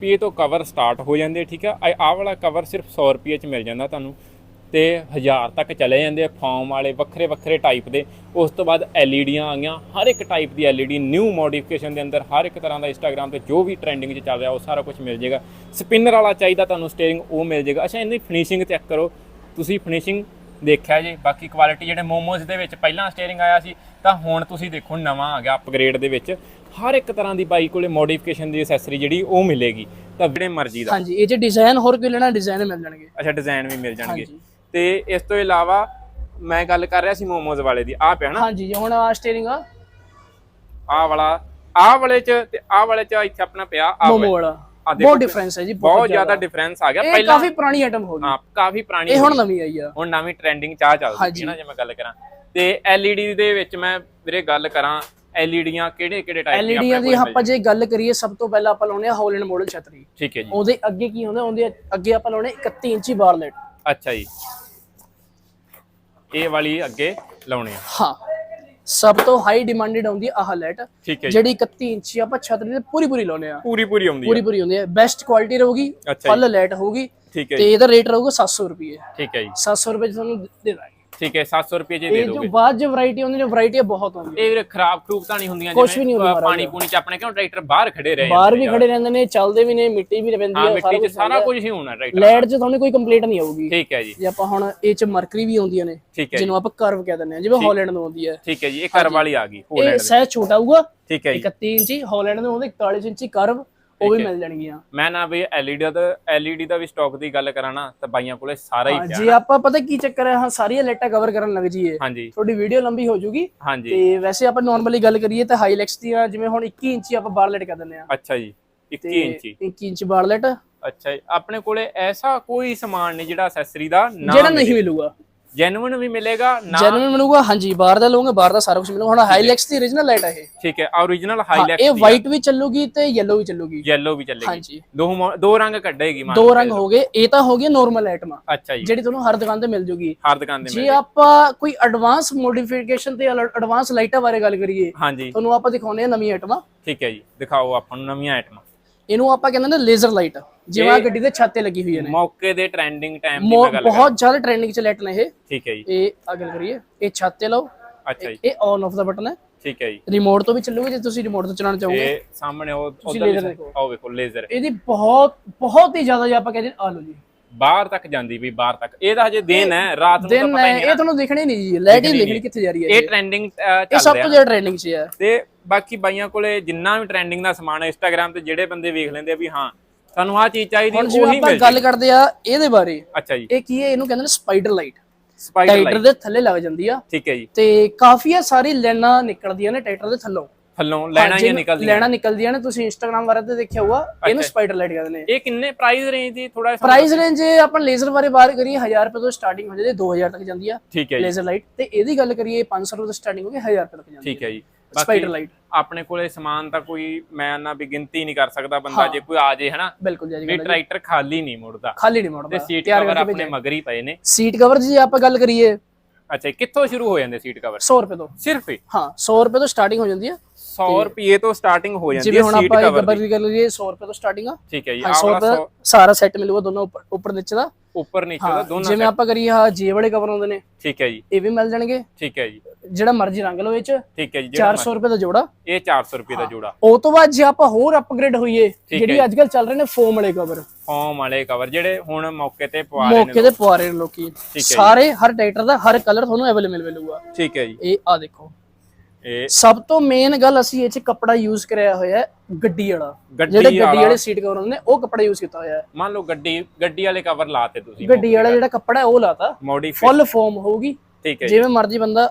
ਰੁਪਏ ਤੋਂ cover start ਹੋ ਜਾਂਦੇ ਠੀਕ ਆ? ਇਹ ਆਹ ਵਾਲਾ ਕਵਰ ਸਿਰਫ 100 ਰੁਪਏ ਚ ਮਿਲ ਜਾਂਦਾ ਤੁਹਾਨੂੰ। ਤੇ 1000 ਤੱਕ ਚਲੇ ਜਾਂਦੇ ਆ ਫਾਰਮ ਵਾਲੇ, ਵੱਖਰੇ ਵੱਖਰੇ ਟਾਈਪ ਦੇ। ਉਸ ਤੋਂ ਬਾਅਦ ਐਲਈਡੀਆਂ ਆ ਗਈਆਂ। ਹਰ ਇੱਕ ਟਾਈਪ ਦੀ ਐਲਈਡੀ ਨਿਊ ਮੋਡੀਫਿਕੇਸ਼ਨ ਦੇ ਅੰਦਰ ਹਰ ਇੱਕ ਤਰ੍ਹਾਂ ਦਾ ਇੰਸਟਾਗ੍ਰam ਤੇ ਜੋ ਵੀ ਟ੍ਰੈਂਡਿੰਗ 'ਚ ਚੱਲ ਰਿਹਾ, ਉਹ ਸਾਰਾ ਕੁਝ ਮਿਲ ਜਾਏਗਾ। ਸਪਿਨਰ ਵਾਲਾ ਚਾਹੀਦਾ ਤੁਹਾਨੂੰ ਸਟੀਅਰਿੰਗ ਉਹ ਮਿਲ ਜਾਏਗਾ। ਅੱਛਾ, ਇਹਦੀ ਫਿਨਿਸ਼ਿੰਗ ਚੈੱਕ ਕਰੋ। ਤੁਸੀਂ ਫਿਨਿਸ਼ਿੰਗ ਦੇਖਿਆ ਜੇ? ਬਾਕੀ ਕੁਆਲਿਟੀ ਜਿਹੜੇ ਮੋਮੋਜ਼ ਦੇ ਵਿੱਚ ਪਹਿਲਾਂ ਸਟੀਅਰਿੰਗ ਆਇਆ ਸੀ, ਤਾਂ ਹੁਣ ਤੁਸੀਂ ਦੇਖੋ ਨਵਾਂ ਆ ਗਿਆ ਅਪਗ੍ਰੇਡ ਦੇ ਵਿੱਚ। ਹਰ ਇੱਕ ਤਰ੍ਹਾਂ ਦੀ ਬਾਈਕ ਕੋਲੇ ਮੋਡੀਫਿਕੇਸ਼ਨ ਦੀ ਐਕਸੈਸਰੀ ਜਿਹੜੀ ਉਹ ਮਿਲੇਗੀ ਤਾਂ ਜਿਹੜੇ ਮਰਜ਼ੀ ਦਾ। ਹਾਂਜੀ ਇਹ ਚ ਡਿਜ਼ਾਈਨ ਹੋਰ ਕੋਈ ਲੈਣਾ ਡਿਜ਼ਾਈਨ ਮਿਲ ਜਾਣਗੇ। ਅੱਛਾ ਡਿਜ਼ਾਈਨ ਵੀ ਮਿਲ ਜਾਣਗੇ। ਹਾਂਜੀ। ਤੇ ਇਸ ਤੋਂ ਇਲਾਵਾ ਮੈਂ ਗੱਲ ਕਰ ਰਿਹਾ ਸੀ ਮੋਮੋਜ਼ ਵਾਲੇ ਦੀ ਆਹ ਪਿਆ ਨਾ? ਹਾਂਜੀ ਜੀ ਹੁਣ ਆ ਸਟੀਅਰਿੰਗ ਆ। ਆਹ ਵਾਲਾ ਆਹ ਵਾਲੇ ਚ ਤੇ ਆਹ ਵਾਲੇ ਚ ਇੱਥੇ ਆਪਣਾ ਪਿਆ ਆਹ ਮੋਮੋ ਵਾਲਾ। ਆਹ ਦੇਖੋ ਬਹੁਤ ਡਿਫਰੈਂਸ ਹੈ ਜੀ ਬਹੁਤ ਜ਼ਿਆਦਾ। ਡਿਫਰੈਂਸ ਆ ਗਿਆ। ਇਹ ਪਹਿਲਾਂ ਕਾਫੀ ਪੁਰਾਣੀ ਆਈਟਮ ਹੋ ਗਈ। ਹਾਂ ਕਾਫੀ ਪੁਰਾਣੀ ਇਹ ਹੁਣ। ਨਵੀਂ ਆਈ ਆ। ਹੁਣ ਨਵੀਂ ਟ੍ਰੈਂਡਿੰਗ ਚਾਹ ਚੱਲਦੀ ਹਾਂਜੀ। ਹੈ ਨਾ ਜੇ ਮੈਂ ਗੱਲ ਕਰਾਂ। ਤੇ LED ਦੇ ਵਿੱਚ ਮੈਂ ਵੀਰੇ ਗੱਲ ਕਰਾਂ LEDਆਂ ਕਿਹੜੇ ਕਿਹੜੇ ਟਾਈਪ ਦੀਆਂ ਐਲਈਡੀਆਂ ਦੀ ਆਪਾਂ ਜੇ ਗੱਲ ਕਰੀਏ ਸਭ ਤੋਂ ਪਹਿਲਾਂ ਆਪਾਂ ਲਾਉਣੇ ਆ ਹੋਲੈਂਡ ਮਾਡਲ ਛਤਰੀ। ਠੀਕ ਹੈ ਜੀ। ਉਹਦੇ ਅੱਗੇ ਕੀ ਹੁੰਦਾ ਉਹਦੇ ਅੱਗੇ ਆਪਾਂ ਲਾਉਣੇ 31 ਇੰਚੀ ਬਾਰਲੇਟ ਅੱਛਾ ਜੀ। ਇਹ ਵਾਲੀ ਅੱਗੇ ਲਾਉਣੇ ਆ। ਹਾਂ। ਸਭ ਤੋਂ ਹਾਈ ਡਿਮਾਂਡਡ ਆਉਂਦੀ ਆਹ ਜੀ। ਜਿਹੜੀ 31 ਇੰਚੀ ਆਪਾਂ ਛਤਰੀ ਤੇ ਪੂਰੀ ਪੂਰੀ ਲਾਉਣੇ ਆ। ਪੂਰੀ ਪੂਰੀ ਆਉਂਦੀ ਪੂਰੀ ਹੈ ਪੂਰੀ ਹੁੰਦੀ ਹੈ ਬੈਸਟ ਕੁਆਲਿਟੀ ਰਹੂਗੀ ਫੁੱਲ ਲਾਈਟ ਹੋਊਗੀ ਤੇ ਇਹਦਾ ਰੇਟ ਰਹੂਗਾ 700 ਰੁਪਏ। ਠੀਕ ਹੈ ਜੀ। 700 ਰੁਪਏ ਤੁਹਾਨੂੰ ਦੇ ਦਾਂਗੇ। ਠੀਕ ਹੈ 700 ਰੁਪਏ ਜੀ ਦੇ ਇਹ ਜੋ ਦੋਗੇ। ਬਾਅਦ ਜੋ ਵੈਰਾਈਟੀ ਹੁੰਦੀ ਨੇ ਵੈਰਾਈਟੀ ਬਹੁਤ ਹੁੰਦੀ ਇਹ ਵੀਰੇ ਖਰਾਬ ਖਰੂਬ ਤਾਂ ਨਹੀਂ ਹੁੰਦੀਆਂ ਕੁਛ ਵੀ ਨਹੀਂ ਹੁੰਦਾ ਅ। ਪਾਣੀ ਪੂਣੀ ਚ ਆਪਣੇ ਕਿਉਂ ਟਰੈਕਟਰ ਬਾਹਰ ਖੜੇ ਰਹੇ ਬਾਹਰ ਵੀ ਖੜੇ ਰਹਿੰਦੇ ਨੇ ਚੱਲਦੇ ਵੀ ਨੇ ਮਿੱਟੀ ਵੀ ਰਹਿੰਦੀ ਹੈ ਮਿੱਟੀ ਚ ਸਾਰਾ ਕੁਝ ਹੀ ਹੋਣਾ ਟਰੈਕਟਰ ਲਾਈਟ 'ਚ ਤੁਹਾਨੂੰ ਕੋਈ ਕੰਪਲੀਟ ਨਹੀਂ ਆਊਗੀ। ਠੀਕ ਹੈ ਜੀ। ਜੇ ਆਪਾਂ ਹੁਣ ਇਹ 'ਚ ਮਰਕਰੀ ਵੀ ਆਉਂਦੀਆਂ ਨੇ ਠੀਕ ਹੈ ਜਿਹਨੂੰ ਆਪਾਂ ਕਰਵ ਕਹਿ ਦਿੰਦੇ ਆ ਜਿਵੇਂ ਹਾਲੈਂਡ ਨੂੰ ਆਉਂਦੀ ਹੈ। ਠੀਕ ਹੈ ਜੀ ਇਹ ਕਰ ਵਾਲੀ ਆ ਗਈ ਇਹ ਹੋਲੈਂਡ ਸਾਈਜ਼ ਛੋਟਾ ਹੋਊਗਾ। ਠੀਕ ਹੈ ਜੀ। 31 ਇੰਚੀ ਹਾਲੈਂਡ ਨੂੰ ਉਹਦੇ 41 ਇੰਚੀ ਕਰਵ ਉਹ ਵੀ ਮਿਲ ਜਾਣਗੀਆਂ। ਮੈਂ ਨਾ ਵੀ LED ਦਾ LED ਦਾ ਵੀ ਸਟਾਕ ਦੀ ਗੱਲ ਕਰਾਂ ਨਾ ਤਾਂ ਬਾਈਆਂ ਕੋਲੇ ਸਾਰਾ ਹੀ ਪਿਆ ਜੇ ਆਪਾਂ ਪਤਾ ਕੀ ਚੱਕਰ ਹੈ ਹਾਂ ਸਾਰੀਆਂ ਲਾਈਟਾਂ ਕਵਰ ਕਰਨ ਲੱਗ ਜੀਏ ਤੁਹਾਡੀ ਵੀਡੀਓ ਲੰਬੀ ਹੋ ਜੂਗੀ ਤੇ ਵੈਸੇ ਆਪਾਂ ਨਾਰਮਲੀ ਗੱਲ ਕਰੀਏ ਤਾਂ ਹਾਈਲੈਕਸ ਦੀਆਂ ਜਿਵੇਂ ਹੁਣ 21 ਇੰਚੀ ਆਪਾਂ ਬਾਰਲੇਟ ਕਰ ਦਿੰਦੇ ਆ ਅੱਛਾ ਜੀ 21 ਇੰਚੀ 21 ਇੰਚ ਬਾਰਲੇਟ। ਅੱਛਾ ਜੀ ਆਪਣੇ ਕੋਲੇ ਐਸਾ ਕੋਈ ਸਮਾਨ ਨਹੀਂ ਜਿਹੜਾ ਅਸੈਸਰੀ ਦਾ ਨਾ ਜਿਹੜਾ ਨਹੀਂ ਮਿਲੂਗਾ। ਜੈਨੂਇਨ ਵੀ ਮਿਲੇਗਾ ਨਾ ਜੈਨੂਇਨ ਮਿਲੂਗਾ ਹਾਂਜੀ ਬਾਹਰ ਦਾ ਲਵਾਂਗੇ ਬਾਹਰ ਦਾ ਸਾਰਾ ਕੁਝ ਮਿਲੂਗਾ। ਹੁਣ ਹਾਈਲੈਕਸ ਦੀ origignal ਲਾਈਟ ਹੈ ਇਹ। ਠੀਕ ਹੈ origignal ਹਾਂ, ਹਾਈਲਾਈਟ ਇਹ ਵਾਈਟ ਵੀ ਚੱਲੂਗੀ ਤੇ yellow ਵੀ ਚੱਲੂਗੀ। Yellow ਵੀ ਚੱਲੇਗੀ। ਹਾਂਜੀ। ਦੋ ਦੋ ਰੰਗ ਕੱਢੇਗੀ ਮਾਨ ਦੋ ਰੰਗ ਹੋ ਗਏ ਇਹ ਤਾਂ ਹੋ ਗਿਆ ਨਾਰਮਲ ਆਈਟਮਾਂ ਅੱਛਾ ਜੀ। ਜਿਹੜੀ ਤੁਹਾਨੂੰ ਹਰ ਦੁਕਾਨ ਤੇ ਮਿਲ ਜੂਗੀ। ਹਰ ਦੁਕਾਨ ਜੇ ਮਿਲ ਆਪਾਂ ਕੋਈ ਐਡਵਾਂਸ ਮੋਡੀਫਿਕੇਸ਼ਨ ਤੇ ਐਡਵਾਂਸ ਲਾਈਟਾਂ ਬਾਰੇ ਗੱਲ ਕਰੀਏ ਹਾਂਜੀ। ਤੁਹਾਨੂੰ ਆਪਾਂ ਦਿਖਾਉਨੇ ਆ ਨਵੀਂ ਆਈਟਮਾਂ ਠੀਕ ਹੈ ਜੀ ਦਿਖਾਓ ਆਪਾਂ ਨੂੰ ਨਵੀਆਂ ਆਈਟਮਾਂ ਇਹਨੂੰ ਆਪਾਂ ਕਹਿੰਦੇ ਨੇ ਲੇਜ਼ਰ ਲਾਈਟ ਜਿਵੇਂ ਆਹ ਗੱਡੀ ਦੇ ਛੱਤ ਤੇ ਲੱਗੀ ਹੋਈ ਨੇ। ਮੌਕੇ ਦੇ ਟ੍ਰੈਂਡਿੰਗ ਟਾਈਮ ਦੀ ਮੋ- ਮੈਂ ਗੱਲ ਕਰ। ਬਹੁਤ ਜ਼ਿਆਦਾ ਟ੍ਰੈਂਡਿੰਗ ਚ ਲਾਈਟ ਨੇ ਇਹ। ਠੀਕ ਹੈ ਜੀ। ਇਹ ਆ ਗੱਲ ਕਰੀਏ ਇਹ ਛੱਤ ਤੇ ਲਾਓ। ਅੱਛਾ ਜੀ। ਇਹ ਔਨ ਆਫ ਦਾ ਬਟਨ ਹੈ। ਠੀਕ ਹੈ ਜੀ। ਰਿਮੋਟ ਤੋਂ ਵੀ ਚੱਲੂਗਾ ਜੇ ਤੁਸੀਂ ਰਿਮੋਟ ਤੋਂ ਚਲਾਉਣਾ ਚਾਹੋਗੇ। ਇਹ ਸਾਹਮਣੇ ਉਹ ਤੁਸੀਂ ਉਧਰ laser ਦੇਖੋ। ਆਓ ਵੇਖੋ ਲੇਜ਼ਰ ਇਹਦੀ ਬਹੁਤ ਬਹੁਤ ਹੀ ਜ਼ਿਆਦਾ ਜੇ ਆਪਾਂ ਕਹਿੰਦੇ ਆ ਲਓ ਜੀ। ਬਾਹਰ ਤੱਕ ਜਾਂਦੀ ਵੀ ਬਾਹਰ ਤੱਕ। ਇਹ ਤਾਂ ਹਜੇ ਦਿਨ ਹੈ ਰਾਤ ਨੂੰ ਤਾਂ ਦਿਨ ਪਤਾ ਹੀ ਹੈ ਨਹੀਂ ਇਹ ਤੁਹਾਨੂੰ ਦਿਖਣੀ ਨਹੀਂ ਜੀ ਲਾਈਟ ਹੀ ਦਿਖਣੀ ਕਿੱਥੇ ਜਾ ਰਹੀ ਹੈ ਇਹ ਟ੍ਰੈਂਡਿੰਗ ਇਹ ਚੱਲ ਸਭ ਰਿਹਾ ਤੋਂ ਜ਼ਿਆਦਾ ਟ੍ਰੈਂਡਿੰਗ 'ਚ ਹੈ। ਤੇ ਬਾਕੀ ਬਾਈਆਂ ਕੋਲੇ ਜਿੰਨਾ ਵੀ ਟ੍ਰੈਂਡਿੰਗ ਦਾ ਸਮਾਨ ਹੈ ਇੰਸਟਾਗ੍ਰam ਤੇ ਜਿਹੜੇ ਬੰਦੇ ਵੇਖ ਲੈਂਦੇ ਆ ਵੀ ਹਾਂ ਸਾਨੂੰ ਆਹ ਚੀਜ਼ ਚਾਹੀਦੀ ਉਹੀ ਆਪਾਂ ਮਿਲ ਗੱਲ ਕਰਦੇ ਆ ਇਹਦੇ ਬਾਰੇ ਅੱਛਾ ਜੀ। ਇਹ ਕੀ ਹੈ ਇਹਨੂੰ ਕਹਿੰਦੇ ਨੇ ਸਪਾਈਡਰ ਲਾਈਟ ਸਪਾਈਡਰ ਲਾਈਟ ਦੇ ਥੱਲੇ ਲੱਗ ਜਾਂਦੀ ਆ। ਠੀਕ ਹੈ ਜੀ। ਤੇ ਕਾਫੀ ਆ ਸਾਰੀ ਲੈਣਾ ਨਿਕਲਦੀਆਂ ਨੇ ਟਾਈਟਰ ਦੇ ਥੱਲੋਂ। ਥੱਲੋਂ ਲੈਣਾ ਹੀ ਨਿਕਲਦੀ ਲੈਣਾ ਨਿਕਲਦੀਆਂ ਨੇ ਤੁਸੀਂ ਇੰਸਟਾਗ੍ਰam ਬਾਰੇ ਤੇ ਦੇਖਿਆ ਹੋਊਗਾ ਇਹਨੂੰ ਸਪਾਈਡਰ ਲਾਈਟ ਕਹਿੰਦੇ ਨੇ। ਇਹ ਕਿੰਨੇ ਪ੍ਰਾਈਸ ਰੇਂਜ ਦੀ ਥੋੜਾ ਪ੍ਰਾਈਸ ਰੇਂਜ ਜੇ ਆਪਾਂ ਲੇਜ਼ਰ ਬਾਰੇ ਬਾਤ ਕਰੀਏ 1000 ਰੁਪਏ ਤੋਂ ਸਟਾਰਟਿੰਗ ਹੋ ਜਾਂਦੀ ਹੈ 2000 ਤੱਕ ਜਾਂਦੀ ਆ ਲੇਜ਼ਰ ਲਾਈਟ ਤੇ ਇਹਦੀ ਗੱਲ ਕਰੀਏ 500 ਰੁਪਏ ਤੋਂ ਸਟਾਰਟਿੰਗ ਹੋ ਕੇ 1000 ਰੁਪਏ ਤੱਕ ਜਾਂਦੀ ਠੀਕ ਹੈ। ਜੀ। ਸਪਾਈਡਰ ਲਾਈਟ ਆਪਣੇ ਕੋਲੇ ਸਮਾਨ ਤਾਂ ਕੋਈ ਮੈਂ ਨਾ ਵੀ ਗਿਣਤੀ ਨਹੀਂ ਕਰ ਸਕਦਾ ਬੰਦਾ ਜੇ ਕੋਈ ਆ ਜੇ ਹਨਾ? ਬਿਲਕੁਲ ਜੀ ਵੀ ਟਰੈਕਟਰ ਖਾਲੀ ਨਹੀਂ ਮੁੜਦਾ। ਖਾਲੀ ਨਹੀਂ ਤੇ ਮੋੜਦਾ ਸੀਟ ਕਵਰ ਆਪਣੇ ਮਗਰ ਪਏ ਨੇ। ਸੀਟ ਕਵਰ ਜੀ ਆਪਾਂ ਗੱਲ ਕਰੀਏ। ਅੱਛਾ ਕਿੱਥੋਂ ਸ਼ੁਰੂ ਹੋ ਜਾਂਦੇ ਸੀਟ ਕਵਰ 100 ਰੁਪਏ ਤੋਂ। ਸਿਰਫ ਹੀ? ਹਾਂ 100 ਰੁਪਏ ਤੋਂ ਸਟਾਰਟਿੰਗ ਹੋ ਜਾਂਦੀ ਹੈ 100 ਰੁਪਏ ਤੋਂ ਸਟਾਰਟਿੰਗ ਹੋ ਜਾਂਦੀ ਹੈ ਸੀਟ ਕਵਰ ਦੀ। ਗੱਲ ਕਰੀਏ 100 ਰੁਪਏ ਤੋਂ ਸਟਾਰਟਿੰਗ ਆ। ਠੀਕ ਹੈ ਜੀ ਆਹ 100 ਵਾਲਾ ਰੁਪਏ ਸਾਰਾ ਸੈੱਟ ਮਿਲੂਗਾ ਦੋਨੋਂ ਉੱਪਰ ਉੱਪਰ ਨੀਚੇ ਦਾ। ਉੱਪਰ ਨੀਚੇ ਦਾ ਦੋਨਾਂ ਜਿਵੇਂ ਆਪਾਂ ਕਰੀਏ ਆ ਜੇ ਵਾਲੇ ਕਵਰ ਹੁੰਦੇ ਨੇ। ਠੀਕ ਹੈ ਜੀ। ਇਹ ਵੀ ਮਿਲ ਜਾਣਗੇ। ਠੀਕ ਹੈ ਜੀ। ਜਿਹੜਾ ਮਰਜ਼ੀ ਰੰਗ ਲਓ ਇਹ ਚ। ਠੀਕ ਹੈ ਜੀ ਜਿਹੜਾ 400 ਰੁਪਏ ਦਾ ਜੋੜਾ। ਇਹ 400 ਰੁਪਏ ਦਾ ਜੋੜਾ। ਉਹ ਤੋਂ ਬਾਅਦ ਜੇ ਆਪਾਂ ਹੋਰ ਅਪਗ੍ਰੇਡ ਹੋਈਏ ਜਿਹੜੀ ਅੱਜ ਕੱਲ ਚੱਲ ਰਹੇ ਨੇ ਫੋਮ ਵਾਲੇ ਕਵਰ ਫੋਮ ਵਾਲੇ ਕਵਰ ਜਿਹੜੇ ਹੁਣ ਮੌਕੇ ਤੇ ਪਵਾ ਰਹੇ ਨੇ ਮੌਕੇ ਤੇ ਪਵਾ ਰਹੇ ਨੇ ਲੋਕੀ। ਸਾਰੇ ਹਰ ਟਾਈਟਰ ਦਾ ਹਰ ਕਲਰ ਤੁਹਾਨੂੰ ਅਵੇਲੇਬਲ ਮਿਲੂਗਾ। ਠੀਕ ਹੈ ਜੀ। ਇਹ ਆ ਦੇਖੋ। ਇਹ ਸਭ ਤੋਂ ਮੇਨ ਗੱਲ ਅਸੀਂ ਇਹ ਚ ਕੱਪੜਾ ਯੂਜ਼ ਕਰਿਆ ਹੋਇਆ ਹੈ ਗੱਡੀ ਵਾਲਾ। ਗੱਡੀ ਜਿਹੜੇ ਗੱਡੀ ਵਾਲਾ। ਸੀਟ ਕਵਰ ਹੁੰਦੇ ਨੇ ਉਹ ਕੱਪੜਾ ਯੂਜ਼ ਕੀਤਾ ਹੋਇਆ ਹੈ। ਮੰਨ ਲਓ ਗੱਡੀ ਗੱਡੀ ਵਾਲੇ ਕਵਰ ਲਾਤੇ ਤੁਸੀਂ ਗੱਡੀ ਵਾਲਾ ਜਿਹੜਾ ਕੱਪੜਾ ਉਹ ਲਾਤਾ। ਮੋਡੀਫਾਈ ਫੁੱਲ ਫੋਮ ਹੋਊਗੀ। ਠੀਕ ਹੈ ਜਿਵੇਂ ਮਰਜ਼ੀ ਬੰਦਾ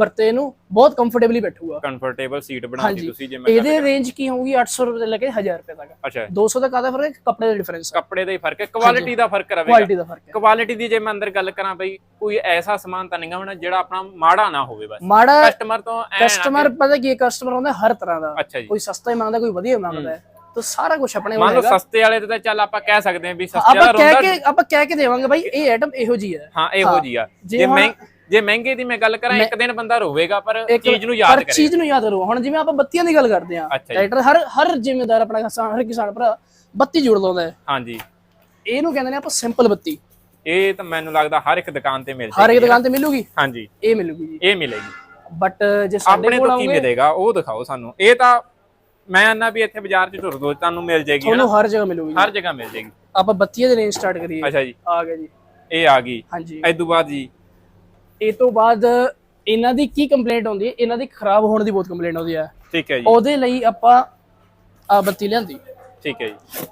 ਵਰਤੇ ਇਹਨੂੰ ਬਹੁਤ ਕੰਫਰਟੇਬਲੀ ਬੈਠੂਗਾ। ਕੰਫਰਟੇਬਲ ਸੀਟ ਬਣਾਤੀ ਤੁਸੀਂ ਜੇ ਮੈਂ ਇਹਦੇ ਰੇਂਜ ਕੀ ਹੋਊਗੀ? 800 ਰੁਪਏ ਤੋਂ ਲੈ ਕੇ 1000 ਰੁਪਏ ਤੱਕ। ਅੱਛਾ। 200 ਦਾ ਕਾਹਦਾ ਫ਼ਰਕ ਹੈ? ਕੱਪੜੇ ਦਾ ਡਿਫਰੈਂਸ ਕੱਪੜੇ ਦਾ ਹੀ ਫ਼ਰਕ ਹੈ। ਕੁਆਲਿਟੀ ਦਾ ਫ਼ਰਕ ਰਵੇਗਾ ਕੁਆਲਿਟੀ ਦਾ ਫ਼ਰਕ ਹੈ। ਕੁਆਲਿਟੀ ਦੀ ਜੇ ਮੈਂ ਅੰਦਰ ਗੱਲ ਕਰਾਂ ਬਈ ਕੋਈ ਐਸਾ ਸਮਾਨ ਤਾਂ ਨਹੀਂ ਹੋਣਾ ਜਿਹੜਾ ਆਪਣਾ ਮਾੜਾ ਨਾ ਹੋਵੇ ਬਸ। ਮਾੜਾ ਕਸਟਮਰ ਤੋਂ ਕਸਟਮਰ ਪਤਾ ਕੀ ਕਸਟਮਰ ਹੁੰਦਾ ਹਰ ਤਰ੍ਹਾਂ ਦਾ। ਕੋਈ ਸਸਤਾ ਹੀ ਮੰਗਦਾ ਕੋਈ ਵਧੀਆ ਮੰਗਦਾ ਹੈ। ਤਾਂ ਸਾਰਾ ਕੁਝ ਆਪਣੇ ਮੰਨ ਕੋਲ ਲਓ ਹੈਗਾ। ਸਸਤੇ ਵਾਲੇ ਤੇ ਤਾਂ ਚੱਲ ਆਪਾਂ ਕਹਿ ਸਕਦੇ ਹਾਂ ਵੀ ਸਸਤੇ ਵਾਲਾ ਆਪਾਂ ਕਹਿ ਰੋਂਦਾ ਕੇ ਆਪਾਂ ਕਹਿ ਕੇ ਦੇਵਾਂਗੇ ਬਾਈ ਇਹ ਆਈਟਮ ਇਹੋ ਜੀ ਹੈ। ਹਾਂ ਇਹੋ ਜੀ ਆ। ਜੇ ਮਹਿੰ ਜੇ ਮਹਿੰਗੇ ਦੀ ਮੈਂ ਗੱਲ ਕਰਾਂ ਇੱਕ ਦਿਨ ਬੰਦਾ ਰੋਵੇਗਾ ਪਰ ਚੀਜ਼ ਨੂੰ ਯਾਦ ਪਰ ਕਰੇ। ਚੀਜ਼ ਨੂੰ ਯਾਦ ਕਰੋ। ਹੁਣ ਜਿਵੇਂ ਆਪਾਂ ਬੱਤੀਆਂ ਦੀ ਗੱਲ ਕਰਦੇ ਆ। ਟਰੈਕਟਰ ਹਰ ਹਰ ਜ਼ਿੰਮੇਦਾਰ ਆਪਣਾ ਕਿਸਾਨ ਹਰ ਕਿਸਾਨ ਭਰਾ ਬੱਤੀ ਜੁੜ ਲਾਉਂਦਾ ਹੈ। ਹਾਂਜੀ। ਇਹਨੂੰ ਕਹਿੰਦੇ ਨੇ ਆਪਾਂ ਸਿੰਪਲ ਬੱਤੀ। ਇਹ ਤਾਂ ਮੈਨੂੰ ਲੱਗਦਾ ਹਰ ਇੱਕ ਦੁਕਾਨ ਤੇ ਮਿਲ ਹਰ ਜਾਏਗੀ ਇੱਕ ਦੁਕਾਨ ਤੇ ਮਿਲੂਗੀ? ਹਾਂਜੀ। ਇਹ ਮਿਲੂਗੀ ਜੀ। ਇਹ ਮਿਲੇਗੀ। ਬਟ ਜੇ ਸਾਡੇ ਆਪਣੇ ਕੋਲ ਆਉਂਗੇ ਮਿਲੇਗਾ ਉਹ ਦਿਖਾਓ ਸਾਨੂੰ। ਇਹ ਤਾਂ ਮੈਂ ਆਨਾ ਵੀ ਇੱਥੇ ਬਾਜ਼ਾਰ 'ਚ ਢੁਰ ਦੋ ਤੁਹਾਨੂੰ ਮਿਲ ਜਾਏਗੀ ਤੁਹਾਨੂੰ ਹਰ ਜਗ੍ਹਾ ਮਿਲੂਗੀ ਹਰ ਜਗ੍ਹਾ ਮਿਲ ਜਾਏਗੀ। ਆਪਾਂ ਬੱਤੀਆਂ ਦੇ ਰੇਂਜ ਸਟਾਰਟ ਕਰੀਏ। ਅੱਛਾ ਜੀ। ਆ ਗਿਆ ਜੀ। ਇਹ ਆ ਗਈ। ਹਾਂਜੀ। ਤੋਂ ਬਾਅਦ ਜੀ ਇਹ ਤੋਂ ਬਾਅਦ ਇਹਨਾਂ ਦੀ ਕੀ ਕੰਪਲੇਂਟ ਆਉਂਦੀ ਹੈ? ਇਹਨਾਂ ਦੀ ਖਰਾਬ ਹੋਣ ਦੀ ਬਹੁਤ ਕੰਪਲੇਂਟ ਆਉਂਦੀ ਹੈ। ਠੀਕ ਹੈ ਜੀ। ਉਹਦੇ ਲਈ ਆਪਾਂ ਆ ਬੱਤੀ ਲਿਆਂਦੀ। ਠੀਕ ਹੈ ਜੀ।